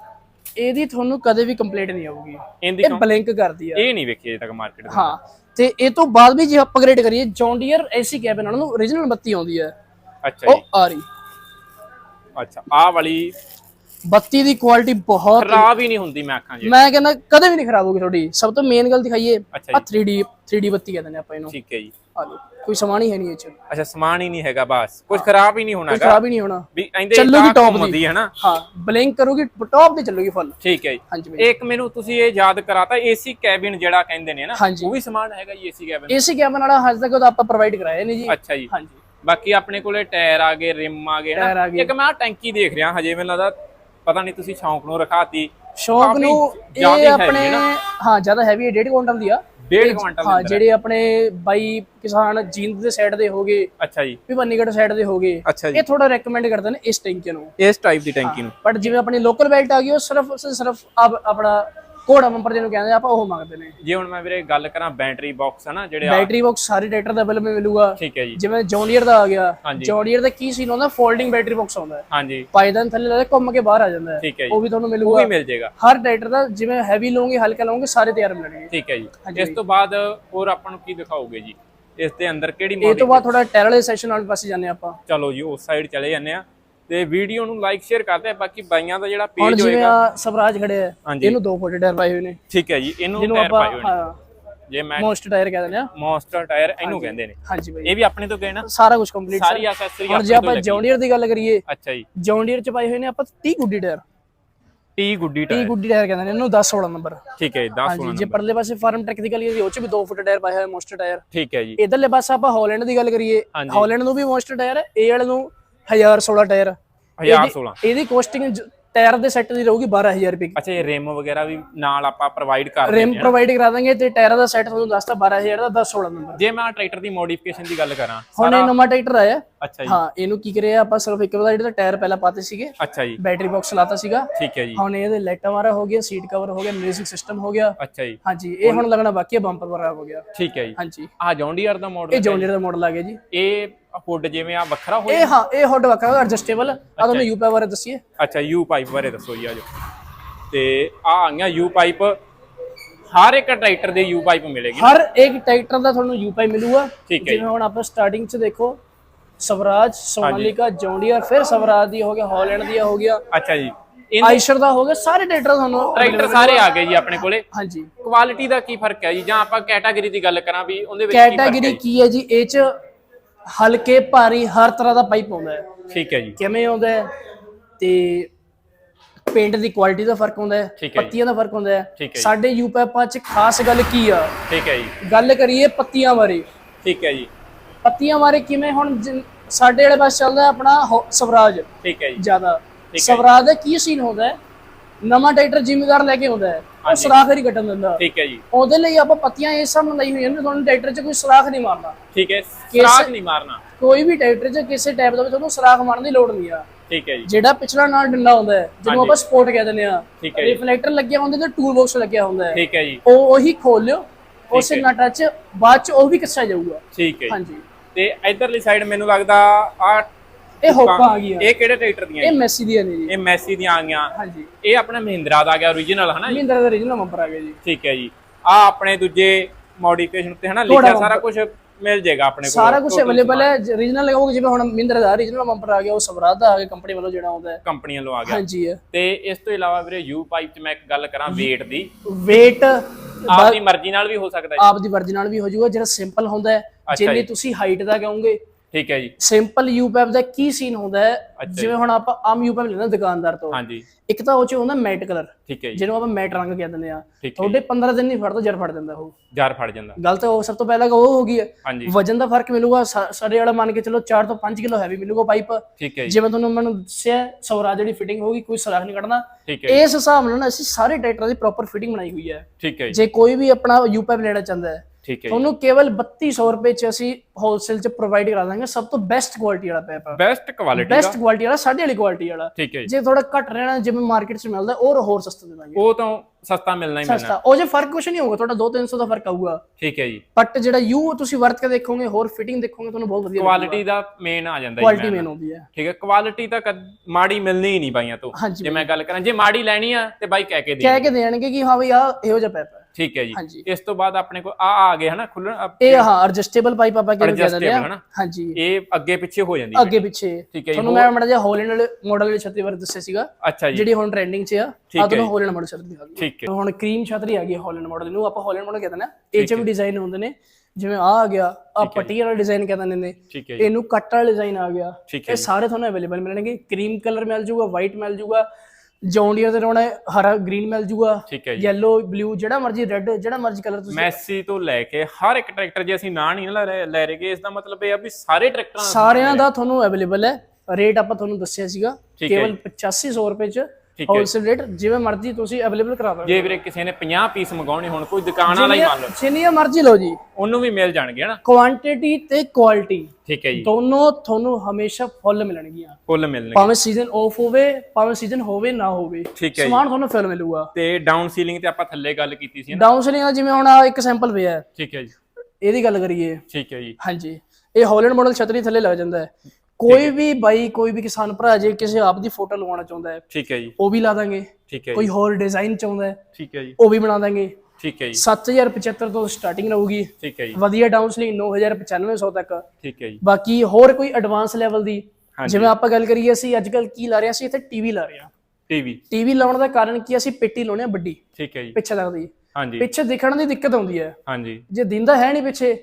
ਇਹਦੀ ਤੁਹਾਨੂੰ ਕਦੇ ਵੀ ਕੰਪਲੇਂਟ ਨਹੀਂ ਆਊਗੀ। ਇਹ ਬਲਿੰਕ ਕਰਦੀ ਆ। ਇਹ ਨਹੀਂ ਵੇਖੀ ਅਜੇ ਤੱਕ ਮਾਰਕੀਟ ਦੇ ਹਾਂ। ਤੇ ਇਹ ਤੋਂ ਬਾਅਦ ਵੀ ਜੇ ਅਪਗ੍ਰੇਡ ਕਰੀਏ ਜੌਂਡੀਅਰ ਐਸੀ ਕੈਬਨ ਉਹਨਾਂ ਨੂੰ origignal ਬੱਤੀ ਆਉਂਦੀ ਹੈ। ਅੱਛਾ ਜੀ। ਉਹ ਆ ਰਹੀ। ਅੱਛਾ ਆਹ ਵਾਲੀ ਬੱਤੀ ਦੀ ਕੁਆਲਿਟੀ ਬਹੁਤ ਖਰਾਬ ਹੀ ਨਹੀਂ ਹੁੰਦੀ ਮੈਂ ਆਖਾਂ ਜੀ। ਮੈਂ ਕਹਿੰਦਾ ਕਦੇ ਵੀ ਨਹੀਂ ਖਰਾਬ ਹੋਗੀ ਤੁਹਾਡੀ। ਸਭ ਤੋਂ ਮੇਨ ਗੱਲ ਦਿਖਾਈਏ ਆ 3D 3D ਬੱਤੀ ਕਹਿੰਦੇ ਨੇ ਆਪਾਂ ਇਹਨੂੰ। ਠੀਕ ਹੈ ਜੀ। ਕੋਈ ਸਮਾਨ ਹੀ ਹੈ ਨਹੀਂ ਇਹ ਚ। ਅੱਛਾ ਸਮਾਨ ਹੀ ਨਹੀਂ ਹੈਗਾ ਬਸ। ਕੁਝ ਖਰਾਬ ਹੀ ਨਹੀਂ ਹੋਣਾ ਕੋਈ ਹੈਗਾ। ਖਰਾਬ ਹੀ ਨਹੀਂ ਹੋਣਾ। ਵੀ ਇਹਦੇ ਚੱਲੂਗੀ top ਦੀ। ਹੈ ਨਾ। ਹਾਂ ਬਲਿੰਕ ਕਰੂਗੀ ਟੌਪ ਤੇ ਚੱਲੂਗੀ ਫੁੱਲ ਠੀਕ ਹੈ ਜੀ। ਇੱਕ ਮੈਨੂੰ ਤੁਸੀਂ ਇਹ ਯਾਦ ਕਰਾਤਾ ਏਸੀ ਕੈਬਿਨ ਜਿਹੜਾ ਕਹਿੰਦੇ ਨੇ ਨਾ। ਉਹ ਵੀ ਸਮਾਨ ਹੈਗਾ ਜੀ ਏਸੀ ਕੈਬਿਨ ਏਸੀ ਕੈਬਨ ਵਾਲਾ ਹਜੇ ਤੱਕ ਆਪਾਂ ਪ੍ਰੋਵਾਈਡ ਕਰਾਇਆ ਨਹੀਂ ਜੀ। ਅੱਛਾ ਜੀ। ਹਾਂਜੀ। ਬਾਕੀ ਆਪਣੇ ਕੋਲੇ ਟਾਇਰ ਆ ਗਏ ਰਿਮ ਆ ਗਏ ਗਏ। ਇੱਕ ਮੈਂ ਟੈਂਕੀ ਦੇਖ ਰਿਹਾ ਹਜੇ ਮੈਨੂੰ ਲੱਗਦਾ ਪਤਾ ਨਹੀਂ ਤੁਸੀਂ ਸ਼ੌਂਕ ਨੂੰ ਰਖਾਤੀ। ਸ਼ੌਂਕ ਨੂੰ ਇਹ ਆਪਣੇ ਹੈ ਨਾ। ਹਾਂ ਜ਼ਿਆਦਾ ਹੈਵੀ ਹੈ 1.5 ਕੁਇੰਟਲ ਦੀ ਆ। ਡੇਢ ਕੁਆਂਟਲ ਦੇ ਹਾਂ ਜਿਹੜੇ ਆਪਣੇ ਬਾਈ ਕਿਸਾਨ ਜੀਂਦ ਦੇ ਸਾਈਡ ਦੇ ਹੋਗੇ ਅੱਛਾ ਜੀ। ਭਿਵਾਨੀਗੜ੍ਹ ਸਾਈਡ ਦੇ ਹੋਗੇ ਇਹ ਥੋੜਾ ਰეკਮੈਂਡ ਕਰਦੇ ਨੇ ਇਸ ਟੈਂਕੀ ਨੂੰ। ਇਸ ਟਾਈਪ ਦੀ ਟੈਂਕੀ ਨੂੰ। ਬਟ ਜਿਵੇਂ ਆਪਣੀ ਲੋਕਲ ਬੈਲਟ ਆ ਗਈ ਉਹ ਸਿਰਫ ਸਿਰਫ ਆਪ- ਆਪਣਾ ਕੋੜਾ ਨੰਬਰ ਜਿਹਨੂੰ ਕਹਿੰਦੇ ਆਪਾਂ ਉਹ ਮੰਗਦੇ ਨੇ। ਜੇ ਹੁਣ ਮੈਂ ਵੀਰੇ ਗੱਲ ਕਰਾਂ ਬੈਟਰੀ ਬਾਕਸ ਹੈ ਨਾ ਜਿਹੜੇ ਆ- ਬੈਟਰੀ ਬਾਕਸ ਸਾਰੇ ਟਰੈਕਟਰ ਦਾ ਅਵੇਲੇਬਲ ਮਿਲੂਗਾ। ਠੀਕ ਹੈ ਜੀ। ਜਿਵੇਂ ਜੌਂਡੀਅਰ ਦਾ ਆ ਗਿਆ। ਹਾਂਜੀ। ਜੌਂਡੀਅਰ ਦਾ ਕੀ ਸੀਨ ਹੁੰਦਾ? ਫੋਲਡਿੰਗ ਬੈਟਰੀ ਬਾਕਸ ਆਉਂਦਾ ਹਾਂਜੀ। ਪਾਇਦਾਨ ਥੱਲੇ ਲਾ ਕੇ ਘੁੰਮ ਕੇ ਬਾਹਰ ਆ ਜਾਂਦਾ ਹੈ। ਉਹ ਵੀ ਤੁਹਾਨੂੰ ਉਹ ਮਿਲੂਗਾ ਵੀ ਮਿਲ ਜਾਏਗਾ। ਹਰ ਟਰੈਕਟਰ ਦਾ ਜਿਵੇਂ ਹੈਵੀ ਲਓਗੇ ਹਲਕਾ ਲਓਗੇ ਸਾਰੇ ਤਿਆਰ ਮਿਲਣਗੇ ਠੀਕ ਹੈ ਜੀ। ਇਸ ਤੋਂ ਬਾਅਦ ਹੋਰ ਆਪਾਂ ਨੂੰ ਕੀ ਦਿਖਾਓਗੇ ਜੀ? ਇਸ ਦੇ ਅੰਦਰ ਕਿਹੜੀ ਇਹ ਮੋਡਲ ਤੋਂ ਬਾਅਦ ਥੋੜਾ ਟੈਰ ਵਾਲੇ ਸੈਸ਼ਨ ਵਾਲੇ ਪਾਸੇ ਜਾਂਦੇ ਆਪਾਂ। ਚਲੋ ਜੀ ਉਸ ਸਾਈਡ ਚਲੇ ਜਾਂਦੇ ਆ ਤੇ ਵੀਡੀਓ ਨੂੰ ਲਾਈਕ ਸ਼ੇਅਰ ਕਰਦੇ ਬਾਕੀ ਬਾਈਆਂ ਦਾ ਜਿਹੜਾ ਹੁਣ ਪੇਜ ਜਿਵੇਂ ਹੋਏਗਾ ਆ ਸਵਰਾਜ ਖੜੇ ਆ। ਇਹਨੂੰ ਦੋ ਫੁੱਟ ਟਾਇਰ ਪਾਏ ਹੋਏ ਨੇ। ਠੀਕ ਹੈ ਜੀ ਇਹਨੂੰ ਟਾਇਰ ਪਾਏ ਹੋਏ ਨੇ। ਜੇ ਮੈਂ ਮੋਸਟ ਟਾਇਰ ਕਹਿੰਦੇ ਨੇ ਆ। ਮੌਨਸਟਰ ਟਾਇਰ ਇਹਨੂੰ ਕਹਿੰਦੇ ਨੇ। ਹਾਂਜੀ ਬਾਈ। ਇਹ ਵੀ ਆਪਣੇ ਤੋਂ ਗਏ ਨਾ? ਸਾਰਾ ਕੁਝ ਕੰਪਲੀਟ ਸਾਰੀ ਐਕਸੈਸਰੀ ਹੁਣ ਜੇ ਆਪਾਂ ਜੌਂਡੀਅਰ ਦੀ ਗੱਲ ਕਰੀਏ ਅੱਛਾ ਜੀ। ਜੌਂਡੀਅਰ ਚ ਪਾਏ ਹੋਏ ਨੇ ਆਪਾਂ 30 ਗੁੱਡੀ ਟਾਇਰ ਟੀ ਗੁੱਡੀ 30 ਟਾਇਰ ਗੁੱਡੀ ਟਾਇਰ ਕਹਿੰਦੇ ਨੇ ਇਹਨੂੰ 10 16 ਨੰਬਰ ਠੀਕ ਹੈ ਜੀ 10 ਹਾਂਜੀ ਜੇ ਪਰਲੇ ਪਾਸੇ ਫਾਰਮ ਟਰੈਕ ਦੀ ਗੱਲ ਕਰੀਏ ਉਹ ਚ ਵੀ 2 ਫੁੱਟ ਟਾਇਰ ਪਾਇਆ ਹੋਇਆ ਮੋਸਟ ਟਾਇਰ ਠੀਕ ਹੈ ਜੀ। ਇਧਰਲੇ ਪਾਸੇ ਆਪਾਂ ਹਾਲੈਂਡ ਦੀ ਗੱਲ ਕਰੀਏ। ਹਾਲੈਂਡ ਨੂੰ ਵੀ ਮੋਸਟ ਟਾਇਰ ਹੈ ਵਾਲੇ ਨੂੰ 1016 ਟਾਇਰ। 1016 ਇਹਦੀ ਕੋਸਟਿੰਗ ਟਾਇਰ ਦੇ ਸੈੱਟ ਦੀ ਰਹੂਗੀ 12000 ਰੁਪਏ ਅੱਛਾ ਇਹ ਰਿਮ ਵਗੈਰਾ ਵੀ ਨਾਲ ਆਪਾਂ ਪ੍ਰੋਵਾਈਡ ਕਰ ਰਿਮ ਦਿੰਦੇ ਆ। ਪ੍ਰੋਵਾਈਡ ਕਰਾ ਦਾਂਗੇ ਤੇ ਟਾਇਰਾਂ ਦਾ ਸੈੱਟ ਤੁਹਾਨੂੰ ਦੱਸਤਾ 12000 ਦਾ 10 16 ਨੰਬਰ ਜੇ ਮੈਂ ਟਰੈਕਟਰ ਦੀ ਮੋਡੀਫਿਕੇਸ਼ਨ ਦੀ ਗੱਲ ਕਰਾਂ ਹੁਣ ਇਹ ਨਵਾਂ ਟਰੈਕਟਰ ਆਇਆ। ਅੱਛਾ ਜੀ। ਹਾਂ ਇਹਨੂੰ ਕੀ ਕਰਿਆ ਆਪਾਂ ਸਿਰਫ ਇੱਕ ਵਾਰ ਜਿਹੜਾ ਟਾਇਰ ਪਹਿਲਾਂ ਪਾਤੇ ਸੀਗੇ ਅੱਛਾ ਜੀ। ਬੈਟਰੀ ਬਾਕਸ ਲਾਤਾ ਸੀਗਾ। ਠੀਕ ਹੈ ਜੀ। ਹੁਣ ਇਹਦੇ ਲਾਈਟਾਂ ਵਾਰਾ ਹੋ ਗਿਆ ਸੀਟ ਕਵਰ ਹੋ ਗਿਆ ਮਿਊਜ਼ਿਕ ਸਿਸਟਮ ਹੋ ਗਿਆ। ਅੱਛਾ ਜੀ। ਹਾਂਜੀ ਇਹ ਹੁਣ ਲੱਗਣਾ ਬਾਕੀ ਹੈ ਬੰਪਰ ਵਾਰਾ ਹੋ ਗਿਆ। ਠੀਕ ਹੈ ਜੀ। ਹਾਂਜੀ। ਆਹ ਜੌਂਡੀਅਰ ਦਾ ਇਹ ਮਾਡਲ ਜੌਂਡੀਅਰ ਦਾ ਮਾਡਲ ਆ ਗਿਆ ਜੀ। ਇਹ ਹੁੱਡ ਜਿਵੇਂ ਆ ਵੱਖਰਾ ਹੋ ਇਹ ਹਾਂ ਇਹ ਹੁੱਡ ਵੱਖਰਾ ਐਡਜਸਟੇਬਲ ਆ ਤੁਹਾਨੂੰ ਯੂਪੀ ਬਾਰੇ ਦੱਸੀਏ ਅੱਛਾ ਯੂ ਪਾਈਪ ਬਾਰੇ ਦੱਸੋ ਜੀ ਆਜੋ ਤੇ ਆ ਆਈਆਂ ਯੂ ਪਾਈਪ ਹਰ ਇੱਕ ਟਰੈਕਟਰ ਦੇ ਯੂ ਪਾਈਪ ਮਿਲੇਗੀ ਹਰ ਇੱਕ ਟਰੈਕਟਰ ਦਾ ਤੁਹਾਨੂੰ ਯੂਪੀ ਮਿਲੂਗਾ। ਠੀਕ ਹੈ ਜਿਵੇਂ ਹੁਣ ਆਪਾਂ ਸਟਾਰਟਿੰਗ 'ਚ ਦੇਖੋ ਸਵਰਾਜ ਸੋਨਾਲੀਕਾ ਜੌਂਡੀਅਰ ਫਿਰ ਸਵਰਾਜ ਦੀ ਹੋ ਗਿਆ ਹਾਲੈਂਡ ਦੀ ਹੋ ਗਿਆ। ਅੱਛਾ ਜੀ। ਆਇਸ਼ਰ ਦਾ ਹੋ ਗਿਆ ਸਾਰੇ ਟਰੈਕਟਰ ਤੁਹਾਨੂੰ ਟਰੈਕਟਰ ਸਾਰੇ ਆ ਗਏ ਜੀ ਆਪਣੇ ਕੋਲੇ। ਹਾਂਜੀ। ਕੁਆਲਿਟੀ ਦਾ ਕੀ ਫ਼ਰਕ ਹੈ ਜੀ? ਜਾਂ ਆਪਾਂ ਕੈਟਾਗਰੀ ਦੀ ਗੱਲ ਕਰਾਂ ਵੀ ਉਹਦੇ ਵਿੱਚ ਕੀ ਫ਼ਰਕ ਹੈ ਕੈਟਾਗਰੀ ਕੀ ਹੈ ਜੀ? ਇਹ 'ਚ ਹਲਕੇ ਭਾਰੀ ਹਰ ਤਰ੍ਹਾਂ ਦਾ ਪਾਈਪ ਆਉਂਦਾ ਹੈ। ਠੀਕ ਹੈ ਜੀ। ਕਿਵੇਂ ਆਉਂਦਾ ਹੈ ਤੇ ਪੇਂਟ ਦੀ ਕੁਆਲਿਟੀ ਦਾ ਫ਼ਰਕ ਹੁੰਦਾ ਹੈ। ਪੱਤੀਆਂ ਦਾ ਫ਼ਰਕ ਹੁੰਦਾ ਹੈ। ਸਾਡੇ ਯੂਪੈਪਾ 'ਚ ਖਾਸ ਗੱਲ ਕੀ ਆ? ਠੀਕ ਹੈ ਜੀ। ਗੱਲ ਕਰੀਏ ਪੱਤੀਆਂ ਬਾਰੇ। ਠੀਕ ਹੈ ਜੀ। ਪੱਤੀਆਂ ਬਾਰੇ ਕਿਵੇਂ ਹੁਣ ਸਾਡੇ ਵਾਲੇ ਪਾਸ ਚੱਲਦਾ ਆਪਣਾ ਸਵਰਾਜ ਠੀਕ ਹੈ ਜੀ। ਜ਼ਿਆਦਾ। ਸਵਰਾਜ ਦਾ ਕੀ ਸੀਨ ਹੁੰਦਾ ਹੈ? ਨਵਾਂ ਟਰੈਕਟਰ ਜ਼ਿਮੀਦਾਰ ਲੈ ਕੇ ਆਉਂਦਾ ਹੈ ਉਹ ਸਰਾਖ ਨਹੀਂ ਕੱਟਣ ਦਿੰਦਾ। ਠੀਕ ਹੈ ਜੀ। ਉਹਦੇ ਲਈ ਆਪਾਂ ਪੱਤੀਆਂ ਇਸ ਸਾਹਮਣੇ ਲਈ ਹੋਈਆਂ ਨੇ ਤੁਹਾਨੂੰ ਟਰੈਕਟਰ 'ਚ ਕੋਈ ਸਰਾਖ ਨਹੀਂ ਮਾਰਨਾ। ਠੀਕ ਹੈ ਸਰਾਖ ਨਹੀਂ ਮਾਰਨਾ। ਕੋਈ ਵੀ ਟਰੈਕਟਰ 'ਚ ਕਿਸੇ ਟਾਈਪ ਦਾ ਵੀ ਤੁਹਾਨੂੰ ਸਰਾਖ ਮਾਰਨ ਦੀ ਲੋੜ ਨਹੀਂ ਆ। ਠੀਕ ਹੈ ਜੀ। ਜਿਹੜਾ ਪਿਛਲਾ ਨਾਲ ਡੰਡਾ ਹੁੰਦਾ ਹੈ ਜਿਹਨੂੰ ਆਪਾਂ ਸਪੋਰਟ ਕਹਿ ਦਿੰਦੇ ਆ ਰਿਫਲੈਕਟਰ ਲੱਗਿਆ ਹੁੰਦਾ ਤੇ ਟੂਲ ਬਾਕਸ ਲੱਗਿਆ ਹੁੰਦਾ ਹੈ। ਠੀਕ ਹੈ ਜੀ। ਉਹ ਉਹੀ ਖੋਲ ਲਿਓ ਉਸੇ ਨਟਾ 'ਚ ਬਾਅਦ 'ਚ ਉਹ ਵੀ ਕੱਸਿਆ ਜਾਊਗਾ। ਠੀਕ ਹੈ ਹਾਂਜੀ। ਤੇ ਇਧਰਲੀ ਸਾਈਡ ਮੈਨੂੰ ਲੱਗਦਾ ਆ ਇਹ ਹੋਪਾਂ ਆ ਗਈਆਂ। ਇਹ ਕਿਹੜੇ ਟਰੈਕਟਰ ਦੀਆਂ ਇਹ? ਮੈਸੀ ਦੀਆਂ ਨੇ ਜੀ। ਇਹ ਮੈਸੀ ਦੀਆਂ ਆ ਗਈਆਂ। ਹਾਂਜੀ। ਇਹ ਆਪਣਾ ਮਹਿੰਦਰਾ ਦਾ ਆ ਗਿਆ origignal ਹਨਾ ਮਹਿੰਦਰਾ ਦਾ ਰੀਜਨਲ ਨੰਬਰ ਆ ਗਿਆ ਜੀ। ਠੀਕ ਹੈ ਜੀ। ਆ ਆਪਣੇ ਦੂਜੇ ਮੋਡੀਫਿਕੇਸ਼ਨ ਉੱਤੇ ਹਨਾ ਲਿਖਿਆ ਸਾਰਾ ਕੁਝ ਮਿਲ ਜਾਏਗਾ ਆਪਣੇ ਕੋਲ। ਸਾਰਾ ਕੁਝ ਅਵੇਲੇਬਲ ਹੈ। ਰੀਜਨਲ ਲਗਾਓਗੇ ਜਿਵੇਂ ਹੁਣ ਮਹਿੰਦਰਾ ਦਾ ਰੀਜਨਲ ਨੰਬਰ ਆ ਗਿਆ ਉਹ ਸਵਰਾਜ ਦਾ ਆ ਗਿਆ ਕੰਪਨੀ ਵੱਲੋਂ ਜਿਹੜਾ ਆਉਂਦਾ ਹੈ। ਕੰਪਨੀਆਂ ਲੋ ਆ ਗਿਆ। ਹਾਂਜੀ ਤੇ ਇਸ ਤੋਂ ਇਲਾਵਾ ਵੀਰੇ ਯੂ ਪਾਈਪ 'ਚ ਮੈਂ ਇੱਕ ਗੱਲ ਕਰਾਂ weight ਦੀ। weight ਆਪਦੀ ਮਰਜ਼ੀ ਨਾਲ ਵੀ ਹੋ ਸਕਦਾ ਹੈ ਆਪ ਦੀ ਵਰਜੀ ਨਾਲ ਵੀ ਹੋ ਜਾਊਗਾ। ਜਿਹੜਾ ਸਿੰਪਲ ਹੁੰਦਾ ਹੈ ਜਿੰਨੀ। ਤੁਸੀਂ ਹਾਈਟ ਦਾ ਕਹੋਗੇ ਠੀਕ ਹੈ ਜੀ। ਸਿੰਪਲ ਯੂਪੈਪ ਦਾ ਕੀ ਸੀਨ ਹੁੰਦਾ ਹੈ? ਜਿਵੇਂ ਹੁਣ ਆਪਾਂ ਆਮ ਯੂਪੈਪ ਲੈਣਾ ਦੁਕਾਨਦਾਰ ਤੋਂ। ਹਾਂਜੀ। ਇੱਕ ਤਾਂ ਉਹ ਚ ਹੁੰਦਾ ਮੈਟ ਕਲਰ। ਠੀਕ ਹੈ ਜੀ। ਜਿਹਨੂੰ ਆਪਾਂ ਮੈਟ ਰੰਗ ਕਹਿ ਦਿੰਦੇ ਆ ਤੁਹਾਡੇ 15 ਦਿਨ ਨਹੀਂ ਫੜਦਾ ਜਰ ਫੜ ਜਾਂਦਾ ਉਹ। ਜਾਰ ਫੜ ਜਾਂਦਾ। ਗੱਲ ਤਾਂ ਉਹ ਸਭ ਤੋਂ ਪਹਿਲਾਂ ਉਹ ਹੋ ਗਈ ਹੈ। ਵਜਨ ਦਾ ਫ਼ਰਕ ਮਿਲੂਗਾ ਸਾਡੇ ਵਾਲਾ ਮੰਨ ਕੇ ਚਲੋ 4 ਤੋਂ 5 ਕਿਲੋ ਹੈਵੀ ਮਿਲੂਗਾ ਪਾਈਪ ਠੀਕ ਹੈ ਜੀ। ਜਿਵੇਂ ਤੁਹਾਨੂੰ ਮੈਨੂੰ ਦੱਸਿਆ ਸਵਰਾਜ ਜਿਹੜੀ ਫਿਟਿੰਗ ਹੋਗੀ ਕੋਈ ਸਰਾਖ ਨਹੀਂ ਕੱਢਣਾ। ਇਸ ਹਿਸਾਬ ਨਾਲ ਅਸੀਂ ਸਾਰੇ ਟਰੈਕਟਰਾਂ ਦੀ ਪ੍ਰੋਪਰ ਫਿਟਿੰਗ ਬਣਾਈ ਹੋਈ ਹੈ। ਠੀਕ ਹੈ ਜੀ। ਜੇ ਕੋਈ ਵੀ ਆਪਣਾ ਯੂਪੈਪ ਲੈਣਾ ਚਾਹੁੰਦਾ ਹੈ ਠੀਕ ਹੈ ਤੁਹਾਨੂੰ ਕੇਵਲ 3200 ਰੁਪਏ ਚ ਅਸੀਂ ਹੋਲਸੇਲ ਚ ਪ੍ਰੋਵਾਈਡ ਕਰਾ ਦਾਂਗੇ। ਸਭ ਤੋਂ ਬੈਸਟ ਕੁਆਲਿਟੀ ਵਾਲਾ ਪੈਪ ਬੈਸਟ ਕੁਆਲਿਟੀ ਦਾ? ਬੈਸਟ ਕੁਆਲਿਟੀ ਵਾਲਾ ਸਾਡੇ ਵਾਲੀ ਕੁਆਲਿਟੀ ਵਾਲਾ। ਠੀਕ ਹੈ ਜੀ। ਥੋੜਾ ਘੱਟ ਰਹਿਣਾ ਜਿਵੇਂ ਮਾਰਕੀਟ ਚ ਮਿਲਦਾ ਉਹ ਹੋਰ ਸਸਤਾ ਦੇ ਦਾਂਗੇ। ਉਹ ਤਾਂ ਸਸਤਾ ਮਿਲਣਾ ਹੀ ਮਿਲਣਾ। ਸਸਤਾ। ਉਹ ਜੇ ਫ਼ਰਕ ਕੁਛ ਨਹੀਂ ਹੋਊਗਾ ਤੁਹਾਡਾ 2-300 ਦਾ ਫ਼ਰਕ ਆਊਗਾ। ਠੀਕ ਹੈ ਜੀ। ਬਟ ਜਿਹੜਾ ਯੂ ਤੁਸੀਂ ਵਰਤ ਕੇ ਦੇਖੋਗੇ ਹੋਰ ਫਿਟਿੰਗ ਦੇਖੋਗੇ ਤੁਹਾਨੂੰ ਬਹੁਤ ਵਧੀਆ ਕੁਆਲਿਟੀ ਦਾ ਮੇਨ ਆ ਜਾਂਦਾ ਕੁਆਲਿਟੀ। ਮੇਨ ਹੁੰਦੀ ਹੈ। ਠੀਕ ਹੈ। ਕੁਆਲਿਟੀ ਤਾਂ ਮਾੜੀ ਮਿਲਣੀ ਹੀ ਨਹੀਂ ਬਾਈਆਂ ਤੋਂ। ਜੇ ਮੈਂ ਗੱਲ ਕਰਾਂ ਜੇ ਮਾੜੀ ਲੈਣੀ ਆ ਤੇ ਬਾਈ ਕਹਿ ਕੇ ਦੇ ਕਹਿ ਕੇ ਦੇਣਗੇ ਕਿ ਹਾਂ ਬਈ ਆ ਇਹੋ ਜਿਹਾ ਪੈਪ ਹੈ ਠੀਕ ਹੈ ਜੀ। ਇਸ ਤੋਂ ਬਾਅਦ ਆਪਣੇ ਕੋਲ ਆ ਆ ਗਏ ਹਨਾ ਖੁੱਲਣ ਇਹ ਹਾਂ ਐਡਜਸਟੇਬਲ ਪਾਈਪ ਆਪਾਂ ਕਿਹਨੂੰ ਕਹਿ ਦਿੰਦੇ Adjustable ਆ? ਹਾਂਜੀ। ਇਹ ਅੱਗੇ ਪਿੱਛੇ ਹੋ ਜਾਂਦੀ ਹੈ। ਅੱਗੇ ਪਿੱਛੇ। ਠੀਕ ਹੈ ਜੀ ਤੁਹਾਨੂੰ ਮੈਂ ਮੜਾ ਜਿਹਾ ਹੋਲੈਂਡ ਵਾਲੇ ਮਾਡਲ ਵਾਲੀ ਛਤਰੀ ਬਾਰੇ ਦੱਸਿਆ ਸੀਗਾ। ਅੱਛਾ ਜੀ। ਜਿਹੜੀ ਹੁਣ ਟ੍ਰੈਂਡਿੰਗ 'ਚ ਆ ਆ ਤੁਹਾਨੂੰ ਹੋਲੈਂਡ ਮਾਡਲ ਛਤਰੀ ਦਿਖਾ ਦਿੰਦੇ ਠੀਕ ਹੈ। ਹੁਣ ਕ੍ਰੀਮ ਛਤਰੀ ਆ ਗਈ ਹੋਲੈਂਡ ਮਾਡਲ ਨੂੰ ਆਪਾਂ ਹੋਲੈਂਡ ਮਾਡਲ ਕਹਿੰਦੇ ਨੇ ਵੀ ਡਿਜ਼ਾਈਨ ਹੁੰਦੇ ਨੇ। ਜਿਵੇਂ ਆ ਆ ਗਿਆ ਆ ਪੱਟੀ ਵਾਲਾ ਡਿਜ਼ਾਈਨ ਕਹਿੰਦੇ ਨੇ ਇਹਨੂੰ। ਕੱਟ ਵਾਲਾ ਡਿਜ਼ਾਈਨ ਆ ਗਿਆ। ਇਹ ਸਾਰੇ ਤੁਹਾਨੂੰ ਅਵੇਲੇਬਲ ਮਿਲਣਗੇ। ਕ੍ਰੀਮ ਕਲਰ ਮਿਲ ਜੂਗਾ ਵਾਈਟ ਮਿਲ ਜੂਗਾ ਜੌਂਡੀਅਰ ਦੇ ਰੋਣਾ ਹਰਾ ਗ੍ਰੀਨ ਮਿਲ ਜੂਗਾ ਠੀਕ ਹੈ ਜੀ। ਯੈਲੋ ਬਲੂ ਜਿਹੜਾ ਮਰਜ਼ੀ ਰੈੱਡ ਜਿਹੜਾ ਮਰਜ਼ੀ ਕਲਰ ਤੁਸੀਂ ਮੈਸੀ ਤੋਂ ਲੈ ਕੇ ਹਰ ਇੱਕ ਟਰੈਕਟਰ ਜੇ ਅਸੀਂ ਨਾਂ ਨਹੀਂ ਲੈ ਲੈ ਰਹੇਗੇ ਇਸ ਦਾ ਮਤਲਬ ਇਹ ਆ ਵੀ ਸਾਰੇ ਟਰੈਕਟਰਾਂ ਦਾ ਸਾਰਿਆਂ ਦਾ ਤੁਹਾਨੂੰ ਅਵੇਲੇਬਲ ਹੈ। ਰੇਟ ਆਪਾਂ ਤੁਹਾਨੂੰ ਦੱਸਿਆ ਸੀਗਾ ਠੀਕ ਹੈ ਕੇਵਲ 8500 ਰੁਪਏ ਚ ਠੀਕ ਹੈ ਹੋਲਸੇਲ ਰੇਟ ਜਿਵੇਂ ਮਰਜ਼ੀ ਤੁਸੀਂ ਅਵੇਲੇਬਲ ਕਰਾ ਸਕਦੇ ਜੇ ਵੀਰੇ ਕਿਸੇ ਨੇ 50 ਪੀਸ ਮੰਗਾਉਣੇ ਹੋਣ ਕੋਈ ਦੁਕਾਨ ਵਾਲਾ ਹੀ ਮੰਨ ਲਓ। ਜਿੰਨੀਆਂ ਮਰਜ਼ੀ ਲਓ ਜੀ। ਉਹਨੂੰ ਵੀ ਮਿਲ ਜਾਣਗੇ ਹਨਾ? ਕੁਆਂਟੀਟੀ ਤੇ ਕੁਆਲਿਟੀ ਠੀਕ ਹੈ ਜੀ। ਦੋਨੋਂ ਤੁਹਾਨੂੰ ਹਮੇਸ਼ਾ ਫੁੱਲ ਮਿਲਣਗੀਆਂ। ਫੁੱਲ ਮਿਲਣਗੇ ਭਾਵੇਂ ਸੀਜ਼ਨ ਆਫ ਹੋਵੇ ਭਾਵੇਂ ਸੀਜ਼ਨ ਹੋਵੇ ਨਾ ਹੋਵੇ। ਠੀਕ ਹੈ ਜੀ। ਸਮਾਨ ਤੁਹਾਨੂੰ ਫੁੱਲ ਮਿਲੂਗਾ। ਤੇ ਡਾਊਨ ਸੀਲਿੰਗ ਤੇ ਆਪਾਂ ਥੱਲੇ ਗੱਲ ਕੀਤੀ ਸੀ ਨਾ ਡਾਊਨ ਸੀਲਿੰਗ ਦਾ ਜਿਵੇਂ ਹੁਣ ਆ ਇੱਕ ਸੈਂਪਲ ਪਿਆ। ਹੈ ਠੀਕ ਹੈ ਜੀ। ਇਹਦੀ ਗੱਲ ਕਰੀਏ। ਠੀਕ ਹੈ ਜੀ। ਹਾਂਜੀ। ਇਹ ਹਾਲੈਂਡ ਮਾਡਲ ਛਤਰੀ ਥੱਲੇ ਲੱਗ ਜਾਂਦਾ ਹੈ। ਕੋਈ ਵੀ ਬਾਈ ਕੋਈ ਵੀ ਕਿਸਾਨ ਭਰਾ ਜੇ ਕਿਸੇ ਆਪ ਦੀ ਫੋਟੋ ਲਗਵਾਉਣਾ ਚਾਹੁੰਦਾ ਹੈ ਠੀਕ ਹੈ ਜੀ। ਉਹ ਵੀ ਲਾ ਦਾਂਗੇ। ਠੀਕ ਹੈ ਜੀ। ਕੋਈ ਹੋਰ ਡਿਜ਼ਾਈਨ ਚਾਹੁੰਦਾ ਹੈ ਠੀਕ ਹੈ ਜੀ। ਉਹ ਵੀ ਬਣਾ ਦਾਂਗੇ। ਠੀਕ ਹੈ ਜੀ। 7075 ਤੋਂ ਸਟਾਰਟਿੰਗ ਰਹੂਗੀ। ਠੀਕ ਹੈ ਜੀ। ਵਧੀਆ ਡਾਊਨ ਸਲਿੰਗ 9995 ਤੱਕ। ਠੀਕ ਹੈ ਜੀ। ਬਾਕੀ ਹੋਰ ਕੋਈ ਐਡਵਾਂਸ ਲੈਵਲ ਦੀ। ਜਿਵੇਂ ਆਪਾਂ ਗੱਲ ਕਰੀਏ ਅਸੀਂ ਅੱਜ ਕੱਲ ਕੀ ਲਾ ਰਹੇ ਅਸੀਂ ਇੱਥੇ ਟੀਵੀ ਲਾ ਰਹੇ ਹਾਂ। ਟੀਵੀ ਟੀਵੀ ਲਾਉਣ ਦਾ ਕਾਰਨ ਕੀ ਅਸੀਂ ਪੇਟੀ ਲਾਉਣੇ ਆ ਵੱਡੀ ਠੀਕ ਹੈ ਜੀ। ਪਿੱਛੇ ਲੱਗਦੀ ਹਾਂਜੀ। ਪਿੱਛੇ ਦਿਖਣ ਦੀ ਦਿੱਕਤ ਆਉਂਦੀ ਹੈ। ਹਾਂਜੀ। ਜੇ ਦਿੰਦਾ ਹੈ ਨਹੀਂ ਪਿੱਛੇ